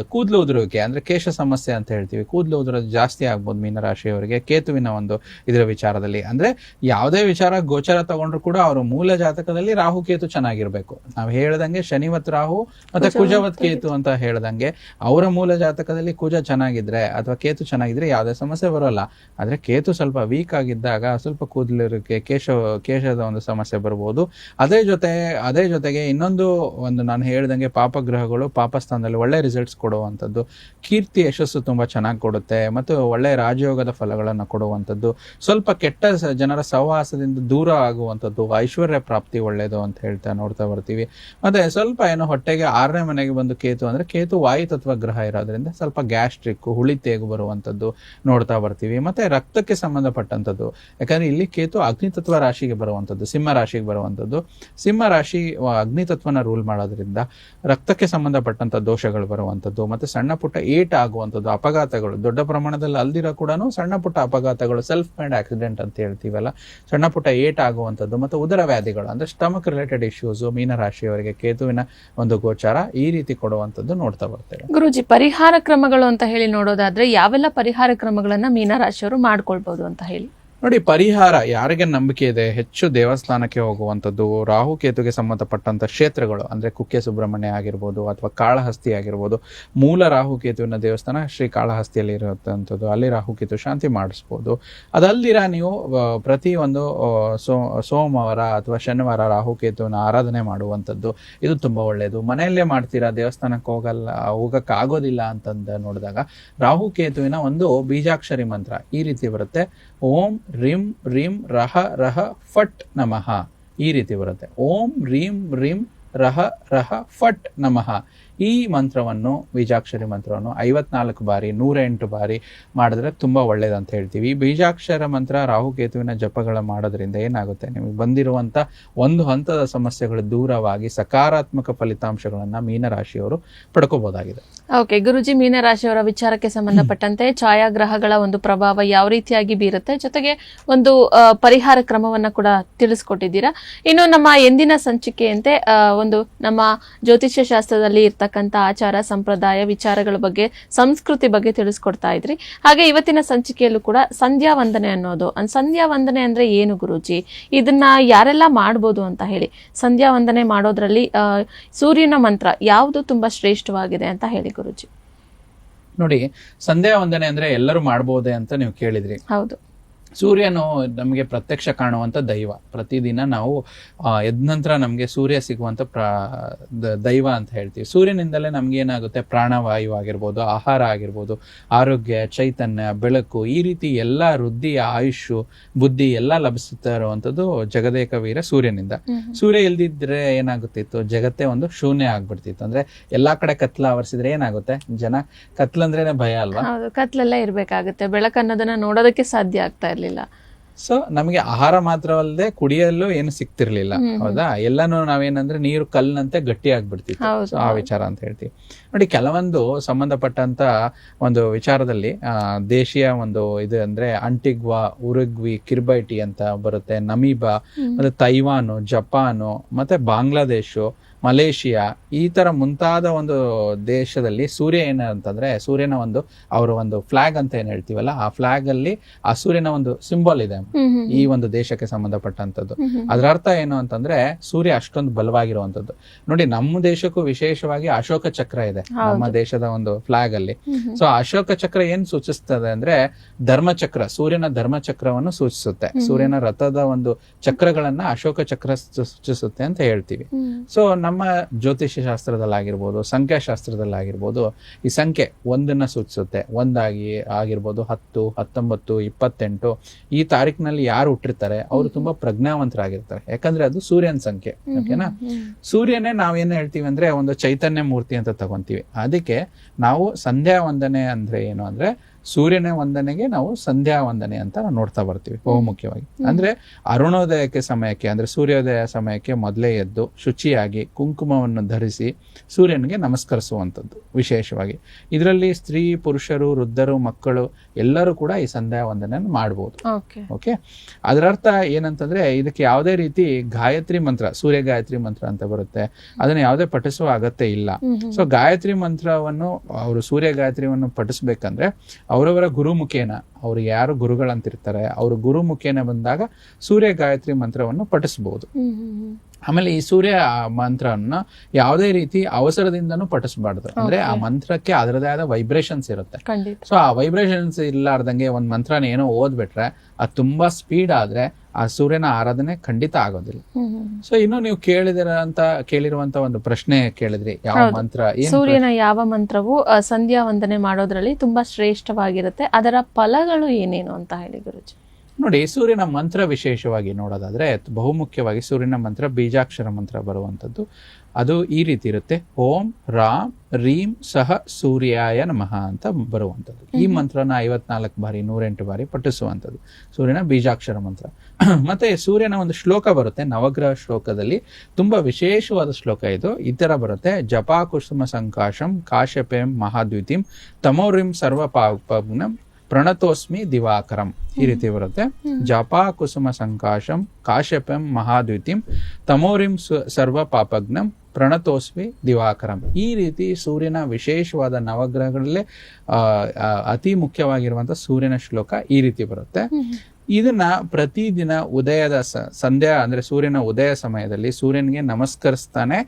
ಕೂದಲು ಉದುರುವಿಕೆ ಅಂದ್ರೆ ಕೇಶ ಸಮಸ್ಯೆ ಅಂತ ಹೇಳ್ತೀವಿ. ಕೂದಲು ಉದುರೋದು ಜಾಸ್ತಿ ಆಗ್ಬೋದು ಮೀನರಾಶಿಯವರಿಗೆ. ಕೇತುವಿನ ಒಂದು ಇದರ ವಿಚಾರದಲ್ಲಿ. ಅಂದ್ರೆ ಯಾವುದೇ ವಿಚಾರ ಗೋಚರ ತಗೊಂಡ್ರು ಕೂಡ ಅವರ ಮೂಲ ಜಾತಕದಲ್ಲಿ ರಾಹು ಕೇತು ಚೆನ್ನಾಗಿರ್ಬೇಕು. ನಾವು ಹೇಳ್ದಂಗೆ ಶನಿವತ್ ರಾಹು ಮತ್ತೆ ಕುಜವತ್ ಕೇತು ಅಂತ ಹೇಳ್ದಂಗೆ ಅವರ ಮೂಲ ಜಾತಕದಲ್ಲಿ ಕುಜ ಚೆನ್ನಾಗಿದ್ರೆ ಅಥವಾ ಕೇತು ಚೆನ್ನಾಗಿದ್ರೆ ಯಾವುದೇ ಸಮಸ್ಯೆ ಬರೋಲ್ಲ. ಆದ್ರೆ ಕೇತು ಸ್ವಲ್ಪ ವೀಕ್ ಆಗಿದ್ದಾಗ ಸ್ವಲ್ಪ ಕೂದಲಿರೋಕೆ ಕೇಶ ಕೇಶದ ಒಂದು ಸಮಸ್ಯೆ ಬರ್ಬೋದು. ಅದೇ ಜೊತೆ ಅದೇ ಜೊತೆಗೆ ಇನ್ನೊಂದು ಒಂದು ನಾನು ಹೇಳ್ದಂಗೆ ಪಾಪಗ್ರಹಗಳು ಪಾಪಸ್ಥಾನದಲ್ಲಿ ಒಳ್ಳೆ ರಿಸಲ್ಟ್ಸ್ ಕೊಡುವಂಥದ್ದು. ಕೀರ್ತಿ ಯಶಸ್ಸು ತುಂಬಾ ಚೆನ್ನಾಗಿ ಕೊಡುತ್ತೆ ಮತ್ತು ಒಳ್ಳೆ ರಾಜಯೋಗದ ಫಲಗಳನ್ನು ಕೊಡುವಂಥದ್ದು. ಸ್ವಲ್ಪ ಕೆಟ್ಟ ಜನರ ಸಹವಾಸದಿಂದ ದೂರ ಆಗುವಂಥದ್ದು, ಐಶ್ವರ್ಯ ಪ್ರಾಪ್ತಿ ಒಳ್ಳೇದು ಅಂತ ಹೇಳ್ತಾ ನೋಡ್ತಾ ಬರ್ತೀವಿ. ಮತ್ತೆ ಸ್ವಲ್ಪ ಏನೋ ಹೊಟ್ಟೆಗೆ ಆರನೇ ಮನೆಗೆ ಬಂದು ಕೇತು ಅಂದ್ರೆ ಕೇತು ವಾಯು ತತ್ವ ಗ್ರಹ ಇರೋದ್ರಿಂದ ಸ್ವಲ್ಪ ಗ್ಯಾಸ್ಟ್ರಿಕ್, ಹುಳಿ ತೇಗು ಬರುವಂಥದ್ದು ನೋಡ್ತಾ ಬರ್ತೀವಿ. ಮತ್ತೆ ರಕ್ತಕ್ಕೆ ಸಂಬಂಧಪಟ್ಟಂಥದ್ದು. ಯಾಕಂದ್ರೆ ಇಲ್ಲಿ ಕೇತು ಅಗ್ನಿತತ್ವ ರಾಶಿಗೆ ಬರುವಂಥದ್ದು, ಸಿಂಹ ರಾಶಿಗೆ ಬರುವಂಥದ್ದು. ಸಿಂಹ ರಾಶಿ ಅಗ್ನಿತತ್ವನ ರೂಲ್ ಮಾಡೋದ್ರಿಂದ ರಕ್ತಕ್ಕೆ ಸಂಬಂಧಪಟ್ಟಂತ ದೋಷಗಳು ಬರುವಂಥದ್ದು. ಮತ್ತೆ ಸಣ್ಣ ಪುಟ್ಟ ಏಟ್ ಆಗುವಂಥದ್ದು. ಅಪಘಾತಗಳು. ದೊಡ್ಡ ಪ್ರಮಾಣದಲ್ಲಿ ಅಲ್ದಿರೋ ಕೂಡ ಸಣ್ಣ ಪುಟ್ಟ ಅಪಘಾತಗಳು ಸೆಲ್ಫ್ ಮೇಡ್ ಆಕ್ಸಿಡೆಂಟ್ ಅಂತ ಹೇಳ್ತೀವಲ್ಲ, ಸಣ್ಣ ಪುಟ್ಟ ಏಟ್ ಆಗುವಂಥದ್ದು ಮತ್ತು ಉದರ ವ್ಯಾಧಿಗಳು, ಅಂದ್ರೆ ಸ್ಟಮಕ್ ರಿಲೇಟೆಡ್ ಇಶ್ಯೂಸು ಮೀನರಾಶಿಯವರಿಗೆ ಕೇತುವಿನ ಒಂದು ಗೋಚಾರ ಈ ರೀತಿ ಕೊಡುವಂಥದ್ದು ನೋಡ್ತಾ ಬರ್ತೇವೆ. ಗುರುಜಿ, ಪರಿಹಾರ ಕ್ರಮಗಳು ಅಂತ ಹೇಳಿ ನೋಡೋದಾದ್ರೆ ಯಾವೆಲ್ಲ ಪರಿಹಾರ ಕ್ರಮಗಳನ್ನ ಮೀನರಾಶಿಯವರು ಮಾಡ್ಕೊಳ್ಬಹುದು ಅಂತ ಹೇಳಿ. ನೋಡಿ, ಪರಿಹಾರ ಯಾರಿಗೆ ನಂಬಿಕೆ ಇದೆ? ಹೆಚ್ಚು ದೇವಸ್ಥಾನಕ್ಕೆ ಹೋಗುವಂಥದ್ದು, ರಾಹು ಕೇತುಗೆ ಸಂಬಂಧಪಟ್ಟಂತ ಕ್ಷೇತ್ರಗಳು, ಅಂದ್ರೆ ಕುಕ್ಕೆ ಸುಬ್ರಹ್ಮಣ್ಯ ಆಗಿರ್ಬೋದು ಅಥವಾ ಕಾಳಹಸ್ತಿ ಆಗಿರ್ಬೋದು, ಮೂಲ ರಾಹು ಕೇತುವಿನ ದೇವಸ್ಥಾನ ಶ್ರೀ ಕಾಳಹಸ್ತಿಯಲ್ಲಿ ಇರುವಂಥದ್ದು, ಅಲ್ಲಿ ರಾಹು ಕೇತು ಶಾಂತಿ ಮಾಡಿಸ್ಬೋದು. ಅದಲ್ಲಿರ ನೀವು ಪ್ರತಿ ಒಂದು ಸೋ, ಸೋಮವಾರ ಅಥವಾ ಶನಿವಾರ ರಾಹುಕೇತುವಿನ ಆರಾಧನೆ ಮಾಡುವಂಥದ್ದು, ಇದು ತುಂಬಾ ಒಳ್ಳೆಯದು ಮನೆಯಲ್ಲೇ ಮಾಡ್ತೀರಾ? ದೇವಸ್ಥಾನಕ್ಕೆ ಹೋಗಲ್ಲ, ಹೋಗೋಕ್ಕಾಗೋದಿಲ್ಲ ಅಂತಂದ ನೋಡಿದಾಗ ರಾಹುಕೇತುವಿನ ಒಂದು ಬೀಜಾಕ್ಷರಿ ಮಂತ್ರ ಈ ರೀತಿ ಬರುತ್ತೆ. ಓಂ ರಿಂ ರಿಂ, ರಹ ರಹ, ಫಟ್ ನಮಃ ಈ ರೀತಿ ಬರುತ್ತೆ. ಓಂ, ರೀಂ, ರಿಂ, ರಹ ರಹ, ಫಟ್ ನಮಃ. ಈ ಮಂತ್ರವನ್ನು, ಬೀಜಾಕ್ಷರಿ ಮಂತ್ರವನ್ನು ಐವತ್ನಾಲ್ಕು ಬಾರಿ ನೂರ ಎಂಟು ಬಾರಿ ಮಾಡಿದ್ರೆ ತುಂಬಾ ಒಳ್ಳೇದಂತ ಹೇಳ್ತೀವಿ. ಬೀಜಾಕ್ಷರ ಮಂತ್ರ ರಾಹುಕೇತುವಿನ ಜಪಗಳ ಮಾಡೋದ್ರಿಂದ ಏನಾಗುತ್ತೆ? ನಿಮಗೆ ಬಂದಿರುವಂತ ಒಂದು ಹಂತದ ಸಮಸ್ಯೆಗಳು ದೂರವಾಗಿ ಸಕಾರಾತ್ಮಕ ಫಲಿತಾಂಶಗಳನ್ನು ಮೀನರಾಶಿಯವರು ಪಡ್ಕೋಬಹುದಾಗಿದೆ ಓಕೆ, ಗುರುಜಿ, ಮೀನರಾಶಿಯವರ ವಿಚಾರಕ್ಕೆ ಸಂಬಂಧಪಟ್ಟಂತೆ ಛಾಯಾಗ್ರಹಗಳ ಒಂದು ಪ್ರಭಾವ ಯಾವ ರೀತಿಯಾಗಿ ಬೀರುತ್ತೆ? ಜೊತೆಗೆ ಒಂದು ಪರಿಹಾರ ಕ್ರಮವನ್ನ ಕೂಡ ತಿಳಿಸ್ಕೊಟ್ಟಿದ್ದೀರಾ. ಇನ್ನು ನಮ್ಮ ಎಂದಿನ ಸಂಚಿಕೆಯಂತೆ ಒಂದು ನಮ್ಮ ಜ್ಯೋತಿಷ್ಯ ಶಾಸ್ತ್ರದಲ್ಲಿ ಇರ್ತಕ್ಕಂಥ ಆಚಾರ ಸಂಪ್ರದಾಯ ವಿಚಾರಗಳ ಬಗ್ಗೆ ಸಂಸ್ಕೃತಿ ಬಗ್ಗೆ ತಿಳಿಸ್ಕೊಡ್ತಾ ಇದ್ರಿ. ಹಾಗೆ ಇವತ್ತಿನ ಸಂಚಿಕೆಯಲ್ಲೂ ಕೂಡ ಸಂಧ್ಯಾ ವಂದನೆ ಅನ್ನೋದು. ಸಂಧ್ಯಾವಂದನೆ ಸಂಧ್ಯಾ ವಂದನೆ ಅಂದ್ರೆ ಏನು ಗುರುಜಿ? ಇದನ್ನ ಯಾರೆಲ್ಲ ಮಾಡ್ಬೋದು ಅಂತ ಹೇಳಿ. ಸಂಧ್ಯಾ ವಂದನೆ ಮಾಡೋದ್ರಲ್ಲಿ ಸೂರ್ಯನ ಮಂತ್ರ ಯಾವುದು ತುಂಬಾ ಶ್ರೇಷ್ಠವಾಗಿದೆ ಅಂತ ಹೇಳಿ ಗುರುಜಿ. ನೋಡಿ ಸಂಧ್ಯಾ ವಂದನೆ ಅಂದ್ರೆ ಎಲ್ಲರೂ ಮಾಡಬಹುದೇ ಅಂತ ನೀವು ಕೇಳಿದ್ರಿ. ಹೌದು. ಸೂರ್ಯನು ನಮಗೆ ಪ್ರತ್ಯಕ್ಷ ಕಾಣುವಂತ ದೈವ. ಪ್ರತಿದಿನ ನಾವು ಆ, ಎದ್ದ ನಂತರ ನಮಗೆ ಸೂರ್ಯ ಸಿಗುವಂತ ಪ್ರ ದೈವ ಅಂತ ಹೇಳ್ತೀವಿ. ಸೂರ್ಯನಿಂದಲೇ ನಮ್ಗೆ ಏನಾಗುತ್ತೆ? ಪ್ರಾಣವಾಯು ಆಗಿರ್ಬೋದು ಆಹಾರ ಆಗಿರ್ಬೋದು ಆರೋಗ್ಯ ಚೈತನ್ಯ ಬೆಳಕು ಈ ರೀತಿ ಎಲ್ಲ ವೃದ್ಧಿ ಆಯುಷು ಬುದ್ಧಿ ಎಲ್ಲ ಲಭಿಸುತ್ತಾ ಇರುವಂಥದ್ದು ಜಗದೇಕ ವೀರ ಸೂರ್ಯನಿಂದ. ಸೂರ್ಯ ಇಲ್ದಿದ್ರೆ ಏನಾಗುತ್ತಿತ್ತು? ಜಗತ್ತೇ ಒಂದು ಶೂನ್ಯ ಆಗ್ಬಿಡ್ತಿತ್ತು. ಅಂದ್ರೆ ಎಲ್ಲಾ ಕಡೆ ಕತ್ಲ ಆವರಿಸಿದ್ರೆ ಏನಾಗುತ್ತೆ? ಜನ ಕತ್ಲಂದ್ರೇನೆ ಭಯ ಅಲ್ವಾ? ಕತ್ಲೆಲ್ಲ ಇರ್ಬೇಕಾಗುತ್ತೆ. ಬೆಳಕನ್ನೋದನ್ನ ನೋಡೋದಕ್ಕೆ ಸಾಧ್ಯ ಆಗ್ತಾ ಇರ್ಲಿಲ್ಲ. ಸೊ ನಮಗೆ ಆಹಾರ ಮಾತ್ರವಲ್ಲದೆ ಕುಡಿಯಲು ಏನು ಸಿಕ್ತಿರ್ಲಿಲ್ಲ. ಹೌದಾ? ಎಲ್ಲಾನು ನಾವೇನಂದ್ರೆ ನೀರು ಕಲ್ಲಿನಂತೆ ಗಟ್ಟಿ ಆಗ್ಬಿಡ್ತಿತ್ತು ಹೌದು, ಆ ವಿಚಾರ ಅಂತ ಹೇಳ್ತೀವಿ. ನೋಡಿ ಕೆಲವೊಂದು ಸಂಬಂಧಪಟ್ಟಂತ ಒಂದು ವಿಚಾರದಲ್ಲಿ ಆ ದೇಶೀಯ ಒಂದು ಇದು ಅಂದ್ರೆ ಅಂಟಿಗ್ವಾ ಉರುಗ್ವಿ ಕಿರ್ಬೈಟಿ ಅಂತ ಬರುತ್ತೆ. ನಮೀಬಾ. ಮತ್ತೆ ತೈವಾನು ಜಪಾನು ಮತ್ತೆ ಬಾಂಗ್ಲಾದೇಶು ಮಲೇಷಿಯಾ ಈ ತರ ಮುಂತಾದ ಒಂದು ದೇಶದಲ್ಲಿ ಸೂರ್ಯ ಏನ ಅಂತಂದ್ರೆ ಸೂರ್ಯನ ಒಂದು ಅವರ ಒಂದು ಫ್ಲಾಗ್ ಅಂತ ಏನ್ ಹೇಳ್ತೀವಲ್ಲ ಆ ಫ್ಲಾಗ್ ಅಲ್ಲಿ ಆ ಸೂರ್ಯನ ಒಂದು ಸಿಂಬಲ್ ಇದೆ ಈ ಒಂದು ದೇಶಕ್ಕೆ ಸಂಬಂಧಪಟ್ಟಂತದ್ದು. ಅದರ ಅರ್ಥ ಏನು ಅಂತಂದ್ರೆ ಸೂರ್ಯ ಅಷ್ಟೊಂದು ಬಲವಾಗಿರುವಂತದ್ದು ನೋಡಿ ನಮ್ಮ ದೇಶಕ್ಕೂ ವಿಶೇಷವಾಗಿ ಅಶೋಕ ಚಕ್ರ ಇದೆ ನಮ್ಮ ದೇಶದ ಒಂದು ಫ್ಲಾಗ್ ಅಲ್ಲಿ. ಸೊ ಅಶೋಕ ಚಕ್ರ ಏನ್ ಸೂಚಿಸ್ತದೆ ಅಂದ್ರೆ ಧರ್ಮಚಕ್ರ ಸೂರ್ಯನ ಧರ್ಮಚಕ್ರವನ್ನು ಸೂಚಿಸುತ್ತೆ. ಸೂರ್ಯನ ರಥದ ಒಂದು ಚಕ್ರಗಳನ್ನ ಅಶೋಕ ಚಕ್ರ ಸೂಚಿಸುತ್ತೆ ಅಂತ ಹೇಳ್ತೀವಿ. ಸೊ ನಮ್ಮ ಜ್ಯೋತಿಷ್ಯ ಶಾಸ್ತ್ರದಲ್ಲಾಗಿರ್ಬೋದು ಸಂಖ್ಯಾಶಾಸ್ತ್ರದಲ್ಲಾಗಿರ್ಬೋದು ಈ ಸಂಖ್ಯೆ ಒಂದನ್ನ ಸೂಚಿಸುತ್ತೆ. ಒಂದಾಗಿ ಆಗಿರ್ಬೋದು ಹತ್ತು ಹತ್ತೊಂಬತ್ತು ಇಪ್ಪತ್ತೆಂಟು. ಈ ತಾರೀಕಿನಲ್ಲಿ ಯಾರು ಹುಟ್ಟಿರ್ತಾರೆ? ಅವರು ತುಂಬಾ ಪ್ರಜ್ಞಾವಂತರಾಗಿರ್ತಾರೆ. ಯಾಕಂದ್ರೆ ಅದು ಸೂರ್ಯನ ಸಂಖ್ಯೆ ಓಕೆನಾ? ಸೂರ್ಯನೇ ನಾವೇನು ಹೇಳ್ತೀವಿ ಅಂದ್ರೆ ಒಂದು ಚೈತನ್ಯ ಮೂರ್ತಿ ಅಂತ ತಗೊಂತೀವಿ. ಅದಕ್ಕೆ ನಾವು ಸಂಧ್ಯಾ ವಂದನೆ ಅಂದ್ರೆ ಏನು ಅಂದ್ರೆ ಸೂರ್ಯನ ವಂದನೆಗೆ ನಾವು ಸಂಧ್ಯಾ ವಂದನೆ ಅಂತ ನಾವು ನೋಡ್ತಾ ಬರ್ತೀವಿ ಬಹುಮುಖ್ಯವಾಗಿ ಅಂದ್ರೆ ಅರುಣೋದಯಕ್ಕೆ ಸಮಯಕ್ಕೆ ಅಂದ್ರೆ ಸೂರ್ಯೋದಯ ಸಮಯಕ್ಕೆ ಮೊದಲೇ ಎದ್ದು ಶುಚಿಯಾಗಿ ಕುಂಕುಮವನ್ನು ಧರಿಸಿ ಸೂರ್ಯನಿಗೆ ನಮಸ್ಕರಿಸುವಂಥದ್ದು ವಿಶೇಷವಾಗಿ. ಇದರಲ್ಲಿ ಸ್ತ್ರೀ ಪುರುಷರು ವೃದ್ಧರು ಮಕ್ಕಳು ಎಲ್ಲರೂ ಕೂಡ ಈ ಸಂಧ್ಯಾ ವಂದನೆಯನ್ನು ಮಾಡ್ಬೋದು. ಓಕೆ. ಅದರರ್ಥ ಏನಂತಂದ್ರೆ ಇದಕ್ಕೆ ಯಾವುದೇ ರೀತಿ ಗಾಯತ್ರಿ ಮಂತ್ರ ಸೂರ್ಯ ಗಾಯತ್ರಿ ಮಂತ್ರ ಅಂತ ಬರುತ್ತೆ. ಅದನ್ನ ಯಾವುದೇ ಪಠಿಸುವ ಅಗತ್ಯ ಇಲ್ಲ. ಸೊ ಗಾಯತ್ರಿ ಮಂತ್ರವನ್ನು ಅವರು ಸೂರ್ಯ ಗಾಯತ್ರಿಯನ್ನು ಪಠಿಸ್ಬೇಕಂದ್ರೆ ಅವರವರ ಗುರುಮುಖೇನ ಅವರು ಯಾರು ಗುರುಗಳಂತಿರ್ತಾರೆ ಅವರು ಗುರುಮುಖೇನ ಬಂದಾಗ ಸೂರ್ಯ ಗಾಯತ್ರಿ ಮಂತ್ರವನ್ನು ಪಠಿಸಬಹುದು ಆಮೇಲೆ ಈ ಸೂರ್ಯ ಮಂತ್ರವನ್ನ ಯಾವುದೇ ರೀತಿ ಅವಸರದಿಂದನೂ ಪಠಿಸಬಾರ್ದು. ಅಂದ್ರೆ ಆ ಮಂತ್ರಕ್ಕೆ ಅದರದೇ ಆದ ವೈಬ್ರೇಷನ್ಸ್ ಇರುತ್ತೆ. ಸೊ ಆ ವೈಬ್ರೇಷನ್ಸ್ ಇಲ್ಲಾರ್ದಂಗೆ ಒಂದ್ ಮಂತ್ರನ ಏನೋ ಓದ್ಬಿಟ್ರೆ ಅದು ತುಂಬಾ ಸ್ಪೀಡ್ ಆದ್ರೆ ಆ ಸೂರ್ಯನ ಆರಾಧನೆ ಖಂಡಿತ ಆಗೋದಿಲ್ಲ. ಸೊ ಇನ್ನು ನೀವು ಕೇಳಿದಿರ ಅಂತ ಕೇಳಿರುವಂತ ಒಂದು ಪ್ರಶ್ನೆ ಕೇಳಿದ್ರಿ ಯಾವ ಮಂತ್ರ ಸೂರ್ಯನ ಯಾವ ಮಂತ್ರವು ಸಂಧ್ಯಾ ವಂದನೆ ಮಾಡೋದ್ರಲ್ಲಿ ತುಂಬಾ ಶ್ರೇಷ್ಠವಾಗಿರುತ್ತೆ. ಅದರ ಫಲಗಳು ಏನೇನು ಅಂತ ಹೇಳಿ ಗುರುಜಿ? ನೋಡಿ ಸೂರ್ಯನ ಮಂತ್ರ ವಿಶೇಷವಾಗಿ ನೋಡೋದಾದ್ರೆ ಬಹುಮುಖ್ಯವಾಗಿ ಸೂರ್ಯನ ಮಂತ್ರ ಬೀಜಾಕ್ಷರ ಮಂತ್ರ ಬರುವಂತದ್ದು ಅದು ಈ ರೀತಿ ಇರುತ್ತೆ. ಓಂ ರಾಮ್ ರೀಂ ಸಹ ಸೂರ್ಯಾಯ ನಮಃ ಅಂತ ಬರುವಂತದ್ದು ಈ ಮಂತ್ರನ ಐವತ್ನಾಲ್ಕು ಬಾರಿ ನೂರೆಂಟು ಬಾರಿ ಪಠಿಸುವಂಥದ್ದು. ಸೂರ್ಯನ ಬೀಜಾಕ್ಷರ ಮಂತ್ರ. <clears throat> ಮತ್ತೆ ಸೂರ್ಯನ ಒಂದು ಶ್ಲೋಕ ಬರುತ್ತೆ. ನವಗ್ರಹ ಶ್ಲೋಕದಲ್ಲಿ ತುಂಬಾ ವಿಶೇಷವಾದ ಶ್ಲೋಕ ಇದು. ಈ ತರ ಬರುತ್ತೆ. ಜಪಾ ಕುಸುಮ ಸಂಕಾಶಂ ಕಾಶಪೇಂ ಮಹಾದ್ವಿತಿಂ ತಮೋರಿಂ ಸರ್ವ ಪಾಪಗ್ನಂ ಪ್ರಣತೋಸ್ಮಿ ದಿವಾಕರಂ. ಈ ರೀತಿ ಬರುತ್ತೆ. ಜಪಾ ಕುಸುಮ ಸಂಕಾಶಂ ಕಾಶ್ಯಪಂ ಮಹಾದ್ವಿತಿಂ ತಮೋರಿಂ ಸರ್ವ ಪಾಪಜ್ಞಂ ಪ್ರಣತೋಸ್ಮಿ ದಿವಾಕರಂ. ಈ ರೀತಿ ಸೂರ್ಯನ ವಿಶೇಷವಾದ ನವಗ್ರಹಗಳಲ್ಲೇ ಅತಿ ಮುಖ್ಯವಾಗಿರುವಂತಹ ಸೂರ್ಯನ ಶ್ಲೋಕ ಈ ರೀತಿ ಬರುತ್ತೆ. ಇದನ್ನ ಪ್ರತಿದಿನ ಉದಯದ ಸಂಧ್ಯಾ ಅಂದ್ರೆ ಸೂರ್ಯನ ಉದಯ ಸಮಯದಲ್ಲಿ ಸೂರ್ಯನಿಗೆ ನಮಸ್ಕರಿಸ್ತಾನೆ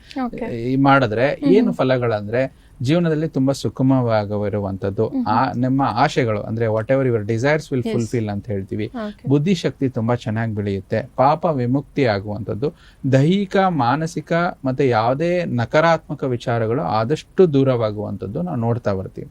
ಮಾಡಿದ್ರೆ ಏನು ಫಲಗಳಂದ್ರೆ ಜೀವನದಲ್ಲಿ ತುಂಬಾ ಸುಗಮವಾಗಿರುವಂತದ್ದು ಆ ನಮ್ಮ ಆಶೆಗಳು ಅಂದ್ರೆ whatever your desires will fulfil ಅಂತ ಹೇಳ್ತೀವಿ. ಬುದ್ಧಿಶಕ್ತಿ ತುಂಬಾ ಚೆನ್ನಾಗಿ ಬೆಳೆಯುತ್ತೆ. ಪಾಪ ವಿಮುಕ್ತಿ ಆಗುವಂಥದ್ದು. ದೈಹಿಕ ಮಾನಸಿಕ ಮತ್ತೆ ಯಾವುದೇ ನಕಾರಾತ್ಮಕ ವಿಚಾರಗಳು ಆದಷ್ಟು ದೂರವಾಗುವಂಥದ್ದು ನಾವು ನೋಡ್ತಾ ಬರ್ತೀವಿ.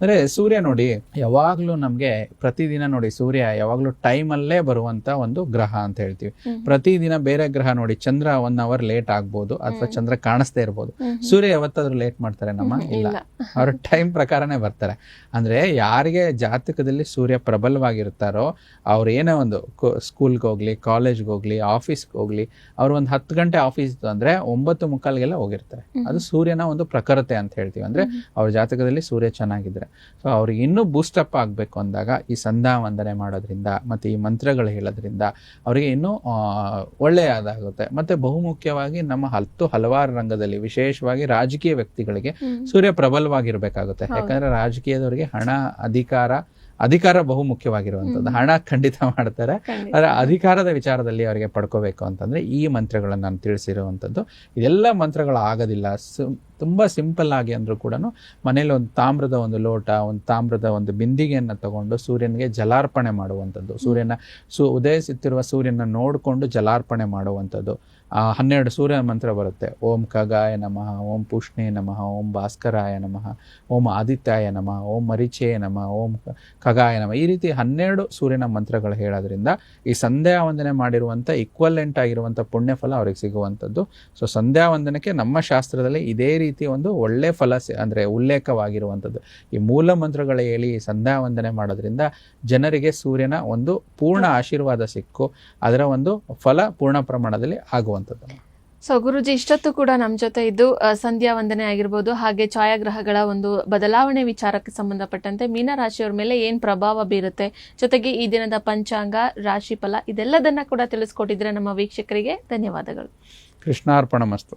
ಅಂದ್ರೆ ಸೂರ್ಯ ನೋಡಿ ಯಾವಾಗ್ಲೂ ನಮ್ಗೆ ಪ್ರತಿದಿನ ನೋಡಿ ಸೂರ್ಯ ಯಾವಾಗ್ಲೂ ಟೈಮ್ ಅಲ್ಲೇ ಬರುವಂತ ಒಂದು ಗ್ರಹ ಅಂತ ಹೇಳ್ತೀವಿ. ಪ್ರತಿದಿನ ಬೇರೆ ಗ್ರಹ ನೋಡಿ ಚಂದ್ರ ಒನ್ ಅವರ್ ಲೇಟ್ ಆಗ್ಬೋದು ಅಥವಾ ಚಂದ್ರ ಕಾಣಿಸ್ತಾ ಇರ್ಬೋದು. ಸೂರ್ಯ ಯಾವತ್ತಾದ್ರೂ ಲೇಟ್ ಮಾಡ್ತಾರೆ ನಮ್ಮ ಇಲ್ಲ. <laughs> ಅವ್ರ ಟೈಮ್ ಪ್ರಕಾರನೇ ಬರ್ತಾರೆ. ಅಂದ್ರೆ ಯಾರಿಗೆ ಜಾತಕದಲ್ಲಿ ಸೂರ್ಯ ಪ್ರಬಲವಾಗಿರ್ತಾರೋ ಅವ್ರ ಏನೇ ಒಂದು ಸ್ಕೂಲ್ಗೆ ಹೋಗ್ಲಿ ಕಾಲೇಜ್ಗೆ ಹೋಗ್ಲಿ ಆಫೀಸ್ಗೆ ಹೋಗ್ಲಿ ಅವ್ರು ಒಂದು ಹತ್ತು ಗಂಟೆ ಆಫೀಸ್ ಅಂದ್ರೆ ಒಂಬತ್ತು ಮುಕ್ಕಾಲ್ಗೆಲ್ಲ ಹೋಗಿರ್ತಾರೆ. ಅದು ಸೂರ್ಯನ ಒಂದು ಪ್ರಖರತೆ ಅಂತ ಹೇಳ್ತೀವಿ. ಅಂದ್ರೆ ಅವ್ರ ಜಾತಕದಲ್ಲಿ ಸೂರ್ಯ ಚೆನ್ನಾಗಿದ್ರೆ. ಸೊ ಅವ್ರಿಗೆ ಇನ್ನೂ ಬೂಸ್ಟಪ್ ಆಗಬೇಕು ಅಂದಾಗ ಈ ಸಂಧ್ಯಾ ವಂದನೆ ಮಾಡೋದ್ರಿಂದ ಮತ್ತೆ ಈ ಮಂತ್ರಗಳು ಹೇಳೋದ್ರಿಂದ ಅವರಿಗೆ ಇನ್ನೂ ಒಳ್ಳೆಯದಾಗುತ್ತೆ. ಮತ್ತೆ ಬಹುಮುಖ್ಯವಾಗಿ ನಮ್ಮ ಹತ್ತು ಹಲವಾರು ರಂಗದಲ್ಲಿ ವಿಶೇಷವಾಗಿ ರಾಜಕೀಯ ವ್ಯಕ್ತಿಗಳಿಗೆ ಸೂರ್ಯ ಪ್ರಬಲವಾಗಿರ್ಬೇಕಾಗುತ್ತೆ. ಯಾಕಂದ್ರೆ ರಾಜಕೀಯದವರಿಗೆ ಹಣ ಅಧಿಕಾರ ಅಧಿಕಾರ ಬಹು ಮುಖ್ಯವಾಗಿರುವಂತದ್ದು ಹಣ ಖಂಡಿತ ಮಾಡ್ತಾರೆ. ಆದರೆ ಅಧಿಕಾರದ ವಿಚಾರದಲ್ಲಿ ಅವರಿಗೆ ಪಡ್ಕೋಬೇಕು ಅಂತಂದ್ರೆ ಈ ಮಂತ್ರಗಳನ್ನು ನಾನು ತಿಳಿಸಿರುವಂತದ್ದು ಇದೆಲ್ಲ ಮಂತ್ರಗಳು ಆಗೋದಿಲ್ಲ. ಸು- ತುಂಬಾ ಸಿಂಪಲ್ ಆಗಿ ಅಂದ್ರೂ ಕೂಡ ಮನೇಲಿ ಒಂದು ತಾಮ್ರದ ಒಂದು ಲೋಟ ಒಂದು ತಾಮ್ರದ ಒಂದು ಬಿಂದಿಗೆಯನ್ನ ತಗೊಂಡು ಸೂರ್ಯನಿಗೆ ಜಲಾರ್ಪಣೆ ಮಾಡುವಂಥದ್ದು. ಸೂರ್ಯನ ಸು ಉದಯಿಸುತ್ತಿರುವ ಸೂರ್ಯನ ನೋಡಿಕೊಂಡು ಜಲಾರ್ಪಣೆ ಮಾಡುವಂಥದ್ದು. ಹನ್ನೆರಡು ಸೂರ್ಯ ಮಂತ್ರ ಬರುತ್ತೆ. ಓಂ ಖಗಾಯ ನಮಃ, ಓಂ ಪುಷ್ಣೇ ನಮಃ, ಓಂ ಭಾಸ್ಕರಾಯ ನಮಃ, ಓಂ ಆದಿತ್ಯಾಯ ನಮಃ, ಓಂ ಮರಿಚೇ ನಮಃ, ಓಂ ಖಗಾಯ ನಮಃ. ಈ ರೀತಿ ಹನ್ನೆರಡು ಸೂರ್ಯನ ಮಂತ್ರಗಳು ಹೇಳೋದ್ರಿಂದ ಈ ಸಂಧ್ಯಾ ವಂದನೆ ಮಾಡಿರುವಂಥ ಇಕ್ವಲೆಂಟ್ ಆಗಿರುವಂಥ ಪುಣ್ಯಫಲ ಅವ್ರಿಗೆ ಸಿಗುವಂಥದ್ದು. ಸೊ ಸಂಧ್ಯಾ ವಂದನಕ್ಕೆ ನಮ್ಮ ಶಾಸ್ತ್ರದಲ್ಲಿ ಇದೇ ರೀತಿ ಒಂದು ಒಳ್ಳೆ ಫಲ ಅಂದರೆ ಉಲ್ಲೇಖವಾಗಿರುವಂಥದ್ದು. ಈ ಮೂಲ ಮಂತ್ರಗಳ ಹೇಳಿ ಸಂಧ್ಯಾ ವಂದನೆ ಮಾಡೋದ್ರಿಂದ ಜನರಿಗೆ ಸೂರ್ಯನ ಒಂದು ಪೂರ್ಣ ಆಶೀರ್ವಾದ ಸಿಕ್ಕು. ಅದರ ಒಂದು ಫಲ ಪೂರ್ಣ ಪ್ರಮಾಣದಲ್ಲಿ ಆಗುವಂಥದ್ದು ಸೊ ಗುರುಜಿ ಇಷ್ಟೊತ್ತು ಕೂಡ ನಮ್ಮ ಜೊತೆ ಇದ್ದು ಸಂಧ್ಯಾ ವಂದನೆ ಆಗಿರ್ಬೋದು ಹಾಗೆ ಛಾಯಾಗ್ರಹಗಳ ಒಂದು ಬದಲಾವಣೆ ವಿಚಾರಕ್ಕೆ ಸಂಬಂಧಪಟ್ಟಂತೆ ಮೀನ ರಾಶಿಯವ್ರ ಮೇಲೆ ಏನ್ ಪ್ರಭಾವ ಬೀರುತ್ತೆ ಜೊತೆಗೆ ಈ ದಿನದ ಪಂಚಾಂಗ ರಾಶಿ ಫಲ ಇದೆಲ್ಲದನ್ನ ಕೂಡ ತಿಳಿಸ್ಕೊಟ್ಟಿದ್ರೆ ನಮ್ಮ ವೀಕ್ಷಕರಿಗೆ ಧನ್ಯವಾದಗಳು. ಕೃಷ್ಣಾರ್ಪಣ ಮಸ್ತು.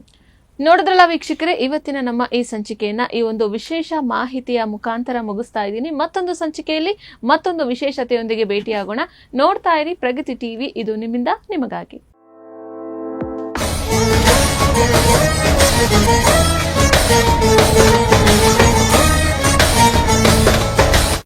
ನೋಡಿದ್ರಲ್ಲ ವೀಕ್ಷಕರೇ ಇವತ್ತಿನ ನಮ್ಮ ಈ ಸಂಚಿಕೆಯನ್ನ ಈ ಒಂದು ವಿಶೇಷ ಮಾಹಿತಿಯ ಮುಖಾಂತರ ಮುಗಿಸ್ತಾ ಇದ್ದೀನಿ. ಮತ್ತೊಂದು ಸಂಚಿಕೆಯಲ್ಲಿ ಮತ್ತೊಂದು ವಿಶೇಷತೆಯೊಂದಿಗೆ ಭೇಟಿಯಾಗೋಣ. ನೋಡ್ತಾ ಇರಿ ಪ್ರಗತಿ ಟಿವಿ ಇದು ನಿಮ್ಮಿಂದ ನಿಮಗಾಗಿ. Thank you.